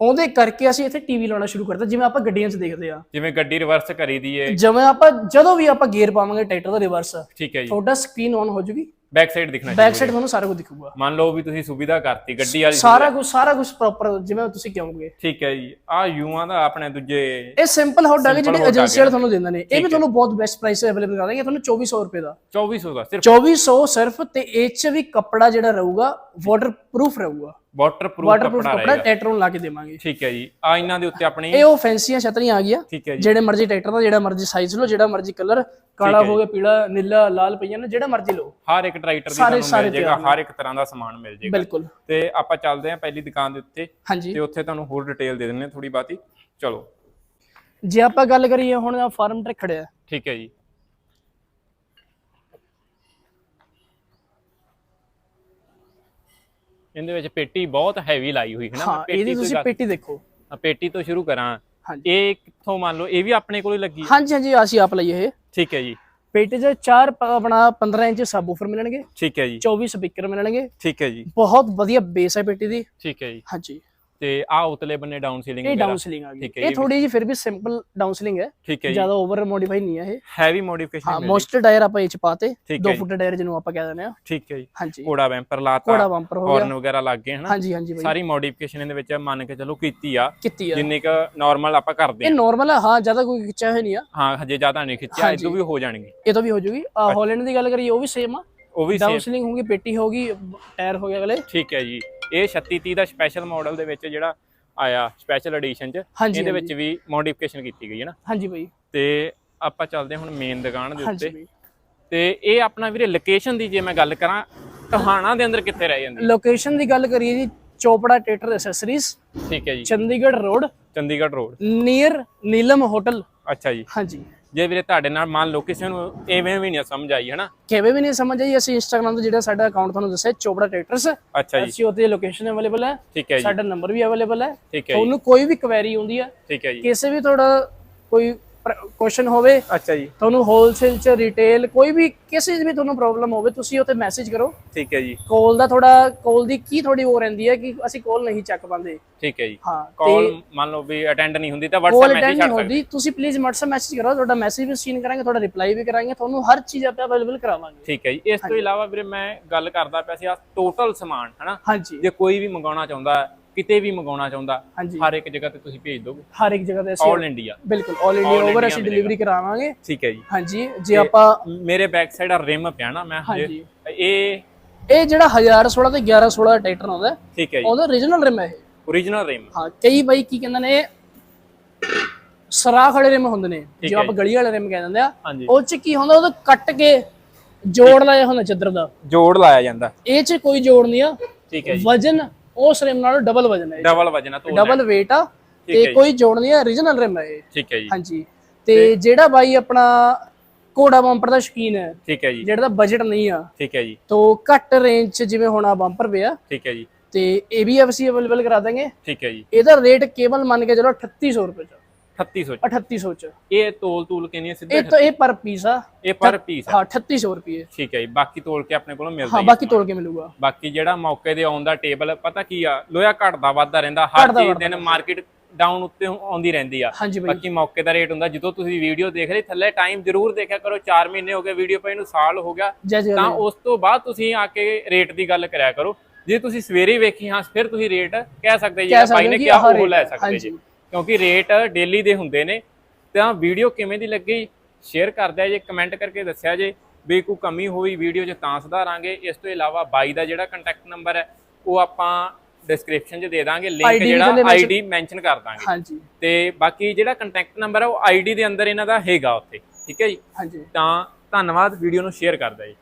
ਉਹਦੇ ਕਰਕੇ ਅਸੀਂ ਇੱਥੇ ਟੀਵੀ ਲਾਉਣਾ ਸ਼ੁਰੂ ਕਰਤਾ ਜਿਵੇਂ ਆਪਾਂ ਗੱਡੀਆਂ 'ਚ ਦੇਖਦੇ ਆ। ਜਿਵੇਂ ਗੱਡੀ ਰਿਵਰਸ ਕਰੀ ਦੀ ਏ। ਜਿਵੇਂ ਆਪਾਂ ਜਦੋਂ ਵੀ ਆਪਾਂ ਗੇਅਰ ਪਾਵਾਂਗੇ ਟਰੈਕਟਰ ਦਾ ਰਿਵਰਸ ਠੀਕ ਹੈ ਜੀ। ਤੁਹਾਡਾ ਸਕਰੀਨ ਔਨ ਹੋ ਜੂਗੀ। ਬੈਕ ਸਾਈਡ ਦਿਖਣਾ ਬੈਕ ਸਾਈਡ ਤੁਹਾਨੂੰ ਸਾਰਾ ਕੁਝ ਦਿਖੂਗਾ। ਮੰਨ ਲਓ ਵੀ ਤੁਸੀਂ ਸੁਵਿਧਾ ਕਰਤੀ ਗੱਡੀ ਵਾਲੀ ਸਾਰਾ ਕੁਝ ਸਾਰਾ ਕੁਝ ਪ੍ਰੋਪਰ ਜਿਵੇਂ ਤੁਸੀਂ ਕਹੋਗੇ। ਠੀਕ ਹੈ ਜੀ। ਆ ਯੂਆਂ ਦਾ ਆਪਣੇ ਦੂਜੇ ਇਹ ਸਿੰਪਲ ਹੌਟ ਗਏ ਜਿਹੜੇ ਏਜੰਸੀ ਵਾਲੇ ਤੁਹਾਨੂੰ ਦਿੰਦੇ ਨੇ। ਇਹ ਵੀ ਤੁਹਾਨੂੰ ਬਹੁਤ ਬੈਸਟ ਪ੍ਰਾਈਸ ਅਵੇਲੇਬਲ ਕਰਾ ਦਾਂਗੇ ਤੁਹਾਨੂੰ 2400 ਰੁਪਏ ਦਾ। 2400 ਦਾ ਸਿਰਫ। 2400 ਸਿਰਫ ਤੇ ਇਹ ਚ ਵੀ ਕੱਪੜਾ ਜਿਹੜਾ ਰਹੂਗਾ ਵਾਟਰ ਪ੍ਰੂਫ ਰਹੂਗਾ। ਵਾਟਰਪ੍ਰੂਫ ਵਾਟਰ ਪ੍ਰੂਫ ਕੱਪੜਾ ਕੱਪੜਾ ਰਹੇਗਾ। ਟੈਟਰੋਨ ਲਾ ਕੇ ਦੇਵਾਂਗੇ। ਠੀਕ ਹੈ ਜੀ। ਆ ਇਹਨਾਂ ਦੇ ਉੱਤੇ ਆਪਣੀ ਇਹ ਉਹ ਫੈਂਸੀਆਂ ਛਤਰੀਆਂ ਆ ਗਈਆਂ। ਠੀਕ ਹੈ ਜੀ। ਜਿਹੜੇ ਮਰਜ਼ੀ ਟਰੈਕਟਰ ਦਾ ਜਿਹੜਾ ਮਰਜ਼ੀ ਸਾਈਜ਼ ਲਓ ਜਿਹੜਾ ਮਰਜ਼ੀ ਕਲਰ ਕਾਲਾ ਹੋ ਗਿਆ ਪੀਲਾ ਨੀਲਾ ਲਾਲ ਪਈਆਂ ਨੇ ਜਿਹੜਾ ਮਰਜ਼ੀ ਲਓ। ਹਰ ਇੱਕ ਟਰੈਕਟਰ ਦੀ ਸਾਰੇ- ਤੁਹਾਨੂੰ ਸਾਰੇ ਮਿਲ ਜਾਏਗਾ ਹਰ ਇੱਕ ਤਰ੍ਹਾਂ ਦਾ ਸਮਾਨ ਮਿਲ ਜਾਏਗਾ। ਬਿਲਕੁਲ। ਤੇ ਆਪਾਂ ਚੱਲਦੇ ਹਾਂ ਪਹਿਲੀ ਦੁਕਾਨ ਦੇ ਉੱਤੇ। ਹਾਂਜੀ। ਤੇ ਉੱਥੇ ਤੁਹਾਨੂੰ ਹੋਰ ਡਿਟੇਲ ਦੇ ਦਿੰਦੇ ਹਾਂ ਥੋੜੀ ਬਾਤੀ ਚਲੋ। ਜੇ ਆਪਾਂ ਗੱਲ ਕਰੀਏ ਹੁਣ ਫਾਰਮ ਟਰੈਕ ਖੜਿਆ ਠੀਕ ਹੈ ਜੀ। ਇਹਦੇ ਵਿੱਚ ਪੇਟੀ ਬਹੁਤ ਹੈਵੀ ਲਾਈ ਹੋਈ ਹੈ ਨਾ ਹਾਂ ਇਹਦੀ ਤੁਸੀਂ ਪੇਟੀ ਦੇਖੋ। ਪੇਟੀ ਤੋਂ ਸ਼ੁਰੂ ਕਰਾਂ। ਇਹ ਕਿੱਥੋਂ ਮੰਨ ਲਓ ਇਹ ਵੀ ਆਪਣੇ ਕੋਲ ਹੀ ਲੱਗੀ ਹੈ? ਹਾਂਜੀ ਹਾਂਜੀ ਅਸੀਂ ਆਪ ਲਈਏ ਇਹ। ਠੀਕ ਹੈ ਜੀ। ਪੇਟੀ ਦੇ ਚਾਰ ਆਪਣਾ 15 ਇੰਚ ਸਬਵੂਫਰ ਮਿਲਣਗੇ ਠੀਕ ਹੈ ਜੀ। 24 ਸਪੀਕਰ ਮਿਲਣਗੇ। ਠੀਕ ਹੈ ਜੀ। ਬਹੁਤ ਵਧੀਆ ਬੇਸ ਹੈ ਪੇਟੀ ਦੀ। ਠੀਕ ਹੈ ਜੀ। ਹਾਂਜੀ। ਤੇ ਆ ਉਤਲੇ ਬੰਨੇ ਡਾਊਨ ਸੀਲਿੰਗ ਇਹ ਡਾਊਨ ਸੀਲਿੰਗ ਆ ਗਈ। ਇਹ ਇਹ ਥੋੜੀ ਜਿਹੀ ਫਿਰ ਵੀ ਸਿੰਪਲ ਡਾਊਨ ਸੀਲਿੰਗ ਹੈ। ਠੀਕ ਹੈ ਜੀ। ਜ਼ਿਆਦਾ ਓਵਰ ਮੋਡੀਫਾਈ ਨਹੀਂ ਹੈ ਇਹ। ਹੈਵੀ ਮੋਡੀਫਿਕੇਸ਼ਨ ਹਾਂ ਮੋਸਟ ਟਾਇਰ ਆਪਾਂ ਇਹ ਚ ਪਾਤੇ ਠੀਕ 2 ਹੈ ਫੁੱਟ ਟਾਇਰ ਜਿਹਨੂੰ ਆਪਾਂ ਕਹਿ ਦਿੰਦੇ ਆ ਠੀਕ ਹੈ ਜੀ। ਹਾਂਜੀ। ਕੋੜਾ ਬੈਂਪਰ ਲਾਤਾ ਕੋੜਾ ਬੰਪਰ ਹੋ ਗਿਆ। ਹਾਰਨ ਵਗੈਰਾ ਲੱਗ ਗਏ ਹਨਾ? ਹਾਂਜੀ ਹਾਂਜੀ ਬਾਈ। ਸਾਰੀ ਮੋਡੀਫਿਕੇਸ਼ਨ ਇਹਦੇ ਵਿੱਚ ਮੰਨ ਕੇ ਚਲੋ ਕੀਤੀ ਆ। ਜਿੰਨੇ ਕ ਨਾਰਮਲ ਆਪਾਂ ਕਰਦੇ ਇਹ ਆ ਨਾਰਮਲ ਹੈ ਹਾਂ ਜ਼ਿਆਦਾ ਕੋਈ ਖਿੱਚਿਆ ਹੋਇਆ ਨਹੀਂ ਆ। ਹਾਂ ਹਜੇ ਜ਼ਿਆਦਾ ਨਹੀਂ ਖਿੱਚਿਆ ਇਦੋਂ ਵੀ ਹੋ ਜਾਣਗੇ। ਇਹ ਤਾਂ ਵੀ ਹੋ ਜੂਗੀ। ਆ ਹਾਲੈਂਡ ਦੀ ਗੱਲ ਕਰੀਏ ਉਹ ਵੀ ਸੇਮ ਆ। ਉਹ ਵੀ ਡਾਊਨ same, ਸੀਲਿੰਗ ਹੋਊਗੀ ਪੇਟੀ ਹੋਊਗੀ ਟਾਇਰ ਹੋ ਗਿਆ ਅਗਲੇ। ਠੀਕ ਹੈ ਜੀ। ਇਹ 3630 ਦਾ ਸਪੈਸ਼ਲ ਮਾਡਲ ਦੇ ਵਿੱਚ ਜਿਹੜਾ ਆਇਆ ਸਪੈਸ਼ਲ ਐਡੀਸ਼ਨ ਚ ਇਹਦੇ ਵਿੱਚ ਵੀ ਮੋਡੀਫਿਕੇਸ਼ਨ ਕੀਤੀ ਗਈ ਹੈ ਨਾ। ਹਾਂਜੀ ਬਾਈ। ਤੇ ਆਪਾਂ ਚੱਲਦੇ ਹੁਣ ਮੇਨ ਦੁਕਾਨ ਦੇ ਉੱਤੇ। ਤੇ ਇਹ ਆਪਣਾ ਵੀਰੇ ਲੋਕੇਸ਼ਨ ਦੀ ਜੇ ਮੈਂ ਗੱਲ ਕਰਾਂ ਟਹਾਣਾ ਦੇ ਅੰਦਰ ਕਿੱਥੇ ਰਹਿ ਜਾਂਦੀ ਲੋਕੇਸ਼ਨ ਦੀ ਗੱਲ ਕਰੀਏ ਜੀ ਚੋਪੜਾ ਟੇਟਰ ਐਕਸੈਸਰੀਜ਼ ਠੀਕ ਹੈ ਜੀ। Chandigarh road Chandigarh road near Neelam hotel ਅੱਛਾ ਜੀ। ਹਾਂਜੀ। ਜੇ ਵੀਰੇ ਤੁਹਾਡੇ ਨਾਲ ਮੰਨ ਲਓ ਕਿਸੇ ਨੂੰ ਐਵੇਂ ਵੀ ਨਹੀਂ ਸਮਝ ਆਈ ਹਨਾ? ਕਿਵੇਂ ਵੀ ਨਹੀਂ ਸਮਝ ਆਈ ਅਸੀਂ ਇੰਸਟਾਗ੍ਰam ਤੇ ਜਿਹੜਾ ਸਾਡਾ ਅਕਾਊਂਟ ਤੁਹਾਨੂੰ ਦੱਸਿਆ ਚੋਪੜਾ ਟੇਟਰਸ ਅੱਛਾ ਜੀ। ਅਸੀਂ ਉੱਤੇ ਲੋਕੇਸ਼ਨ ਅਵੇਲੇਬਲ ਹੈ। ਠੀਕ ਹੈ ਜੀ। ਸਾਡਾ ਨੰਬਰ ਵੀ ਅਵੇਲੇਬਲ ਹੈ। ਠੀਕ ਹੈ ਜੀ। ਤੁਹਾਨੂੰ ਕੋਈ ਵੀ ਕੁਐਰੀ ਹੁੰਦੀ ਹੈ ਠੀਕ ਹੈ ਜੀ। ਕਿਸੇ ਵੀ ਤੁਹਾਡਾ ਕੋਈ ਕੁਐਸਚਨ ਹੋਵੇ ਅੱਛਾ ਜੀ। ਤੁਹਾਨੂੰ ਹੋਲਸੇਲ ਚ ਰਿਟੇਲ ਕੋਈ ਵੀ ਕਿਸੇ ਵੀ ਤੁਹਾਨੂੰ ਪ੍ਰੋਬਲਮ ਹੋਵੇ ਤੁਸੀਂ ਉੱਥੇ ਮੈਸੇਜ ਕਰੋ। ਠੀਕ ਹੈ ਜੀ। ਕਾਲ ਦਾ ਥੋੜਾ ਕਾਲ ਦੀ ਕੀ ਥੋੜੀ ਉਹ ਰਹਿੰਦੀ ਹੈ ਕਿ ਅਸੀਂ ਕਾਲ ਨਹੀਂ ਚੱਕ ਪਾਉਂਦੇ। ਠੀਕ ਹੈ ਜੀ। ਹਾਂ ਕਾਲ ਮੰਨ ਲਓ ਵੀ ਅਟੈਂਡ ਨਹੀਂ ਹੁੰਦੀ ਤਾਂ WhatsApp ਮੈਸੇਜ ਛੱਡ ਸਕਦੇ। ਤੁਸੀਂ ਪਲੀਜ਼ WhatsApp ਮੈਸੇਜ ਕਰੋ ਤੁਹਾਡਾ ਮੈਸੇਜ ਵੀ ਸੀਨ ਕਰਾਂਗੇ ਤੁਹਾਡਾ ਰਿਪਲਾਈ ਵੀ ਕਰਾਂਗੇ ਤੁਹਾਨੂੰ ਹਰ ਚੀਜ਼ ਆਪਾਂ ਅਵੇਲੇਬਲ ਕਰਾਵਾਂਗੇ। ਠੀਕ ਹੈ ਜੀ। ਇਸ ਤੋਂ ਇਲਾਵਾ ਵੀਰੇ ਮੈਂ ਗੱਲ ਕਰਦਾ ਪਿਆ ਸੀ ਆ ਟੋਟਲ ਸਮਾਨ ਹਨਾ? ਜੇ ਕੋਈ ਵੀ ਮੰਗਾਉਣਾ ਚਾਹੁੰਦਾ ਹੈ, ਕਿਤੇ ਵੀ ਮੰਗਾਉਣਾ ਚਾਹੁੰਦਾ ਹਾਂਜੀ। ਹਰ ਇੱਕ ਜਗ੍ਹਾ ਤੇ ਤੁਸੀਂ ਭੇਜ ਦੋਗੇ? ਹਰ ਇੱਕ ਜਗ੍ਹਾ ਤੇ ਅਸੀਂ ਆਲ ਇੰਡੀਆ ਬਿਲਕੁਲ 올 ਇੰਡੀਆ ਓਵਰ ਅਸੀਂ ਮਿਲੇਗਾ। ਡਿਲੀਵਰੀ ਕਰਾਵਾਂਗੇ। ਠੀਕ ਹੈ ਜੀ। ਹਾਂਜੀ ਜੇ ਆਪਾਂ ਮੇਰੇ ਬੈਕ ਸਾਈਡ ਆ ਰਿਮ ਪਿਆ ਨਾ ਮੈਂ ਹਜੇ। ਹਾਂਜੀ। ਇਹ ਇਹ ਜਿਹੜਾ 1016 ਤੇ 1116 ਦਾ ਟਰੈਕਟਰ ਆਉਂਦਾ ਹੈ, ਠੀਕ ਹੈ ਜੀ। ਉਹਦਾ origignal ਰਿਮ ਹੈ ਇਹ। Origignal rim. ਹਾਂ ਕਈ ਬਾਈ ਕੀ ਕਹਿੰਦੇ ਨੇ ਸਰਾਖ ਵਾਲੇ ਰਿਮ ਹੁੰਦੇ ਨੇ ਜੋ ਆਪਾਂ ਗਲੀ ਵਾਲੇ ਰਿਮ ਕਹਿੰਦੇ ਦਿੰਦੇ ਆ ਹਾਂਜੀ। ਉਹ ਚ ਕੀ ਹੁੰਦਾ ਉਹ ਕੱਟ ਕੇ ਜੋੜ ਲਾਇਆ ਹੁੰਦਾ ਚੱਦਰ ਦਾ। ਜੋੜ ਲਾਇਆ ਜਾਂਦਾ। ਇਹ ਚ ਕੋਈ ਜੋੜ ਨਹੀਂ ਆ। ਠੀਕ ਹੈ ਜੀ। ਵਜਨ ਉਸ ਰਿਮ ਨਾਲੋਂ ਡਬਲ ਵਜਨ ਹੈ ਡਬਲ ਵਜਣਾ ਤੋਂ ਡਬਲ weight ਆ ਹੈ ਤੇ ਕੋਈ ਜੋੜ ਨਹੀਂ ਆ origignal ਰਿਮ ਹੈ ਇਹ। ਠੀਕ ਹੈ ਜੀ। ਹਾਂਜੀ। ਤੇ ਜਿਹੜਾ ਬਾਈ ਆਪਣਾ ਘੋੜਾ ਬੰਪਰ ਦਾ ਸ਼ੌਕੀਨ ਹੈ ਠੀਕ ਹੈ ਜੀ। ਜਿਹੜਾ ਦਾ ਬਜਟ ਨਹੀਂ ਆ ਠੀਕ ਹੈ ਜੀ। ਤੋ ਘੱਟ ਰੇਂਜ ਚ ਜਿਵੇਂ ਹੁਣ ਆ ਬੰਪਰ ਪਿਆ ਠੀਕ ਹੈ ਜੀ। ਤੇ ਇਹ ਵੀ ਅਸੀਂ ਅਵੇਲੇਬਲ ਕਰਾ ਦਾਂਗੇ। ਠੀਕ ਹੈ ਜੀ। ਇਹਦਾ ਰੇਟ ਕੇਵਲ ਮੰਨ ਕੇ ਚਲੋ 3800 ਰੁਪਏ ਚ 3800 3800 ਚ। ਇਹ ਤੋਲ ਤੂਲ ਕਿੰਨੀ ਸਿੱਧੇ ਇਹ ਤਾਂ ਇਹ ਪਰ ਪੀਸ ਆ। ਇਹ ਪਰ ਪੀਸ ਹੈ ਹਾਂ 3800 ਰੁਪਏ। ਠੀਕ ਹੈ ਜੀ ਬਾਕੀ ਤੋਲ ਕੇ ਆਪਣੇ ਕੋਲੋਂ ਮਿਲਦਾ ਹਾਂ ਹੀ ਬਾਕੀ ਤੋੜ ਕੇ ਮਿਲੂਗਾ। ਬਾਕੀ ਜਿਹੜਾ ਮੌਕੇ ਦੇ ਆਉਣ ਦਾ ਟੇਬਲ ਪਤਾ ਕੀ ਆ ਲੋਹਾ ਘਟਦਾ ਵੱਧਦਾ ਰਹਿੰਦਾ ਹਰ ਚੀਜ਼ ਦਿਨ ਮਾਰਕੀਟ ਡਾਊਨ ਉੱਤੇ ਆਉਂਦੀ ਰਹਿੰਦੀ ਆ। ਬਾਕੀ ਮੌਕੇ ਦਾ ਰੇਟ ਹੁੰਦਾ ਜਦੋਂ ਤੁਸੀਂ ਵੀਡੀਓ ਦੇਖ ਰਹੇ ਥੱਲੇ ਟਾਈਮ ਜ਼ਰੂਰ ਦੇਖਿਆ ਕਰੋ 4 ਮਹੀਨੇ ਹੋ ਗਏ ਵੀਡੀਓ ਪਈ ਨੂੰ ਸਾਲ ਹੋ ਗਿਆ। ਤਾਂ ਉਸ ਤੋਂ ਬਾਅਦ ਤੁਸੀਂ ਆ ਕੇ ਰੇਟ ਦੀ ਗੱਲ ਕਰਿਆ ਕਰੋ। ਜੇ ਤੁਸੀਂ ਸਵੇਰੇ ਵੇਖੀ ਹਾਂ ਫਿਰ ਤੁਸੀਂ ਰੇਟ ਕਹਿ ਸਕਦੇ ਜੀ ਭਾਈ ਨੇ ਕਿਹਾ ਉਹ ਲੈ। ਸਕਦੇ ਜੀ। ਕਿਉਂਕਿ ਰੇਟ ਡੇਲੀ ਦੇ ਹੁੰਦੇ ਨੇ। ਤਾਂ ਵੀਡੀਓ ਕਿਵੇਂ ਦੀ ਲੱਗੀ? ਸ਼ੇਅਰ ਕਰ ਦਿਆ ਜੇ ਕਮੈਂਟ ਕਰਕੇ ਦੱਸਿਆ ਜੇ ਵੀ ਕੋਈ ਕਮੀ ਹੋਈ ਵੀਡੀਓ 'ਚ ਤਾਂ ਸੁਧਾਰਾਂਗੇ। ਇਸ ਤੋਂ ਇਲਾਵਾ ਬਾਈ ਦਾ ਜਿਹੜਾ ਕੰਟੈਕਟ ਨੰਬਰ ਹੈ ਉਹ ਆਪਾਂ ਡਿਸਕ੍ਰਿਪਸ਼ਨ 'ਚ ਦੇ ਦਾਂਗੇ। ਲਿੰਕ ਜਿਹੜਾ ਆਈਡੀ ਮੈਂਸ਼ਨ ਕਰ ਦਾਂਗੇ। ਹਾਂਜੀ। ਤੇ ਬਾਕੀ ਜਿਹੜਾ ਕੰਟੈਕਟ ਨੰਬਰ ਹੈ ਉਹ ਆਈਡੀ ਦੇ ਅੰਦਰ ਇਹਨਾਂ ਦਾ ਹੈਗਾ ਉੱਥੇ। ਠੀਕ ਹੈ ਜੀ? ਹਾਂਜੀ। ਤਾਂ ਧੰਨਵਾਦ ਵੀਡੀਓ ਨੂੰ ਸ਼ੇਅਰ ਕਰਦਾ ਜੀ।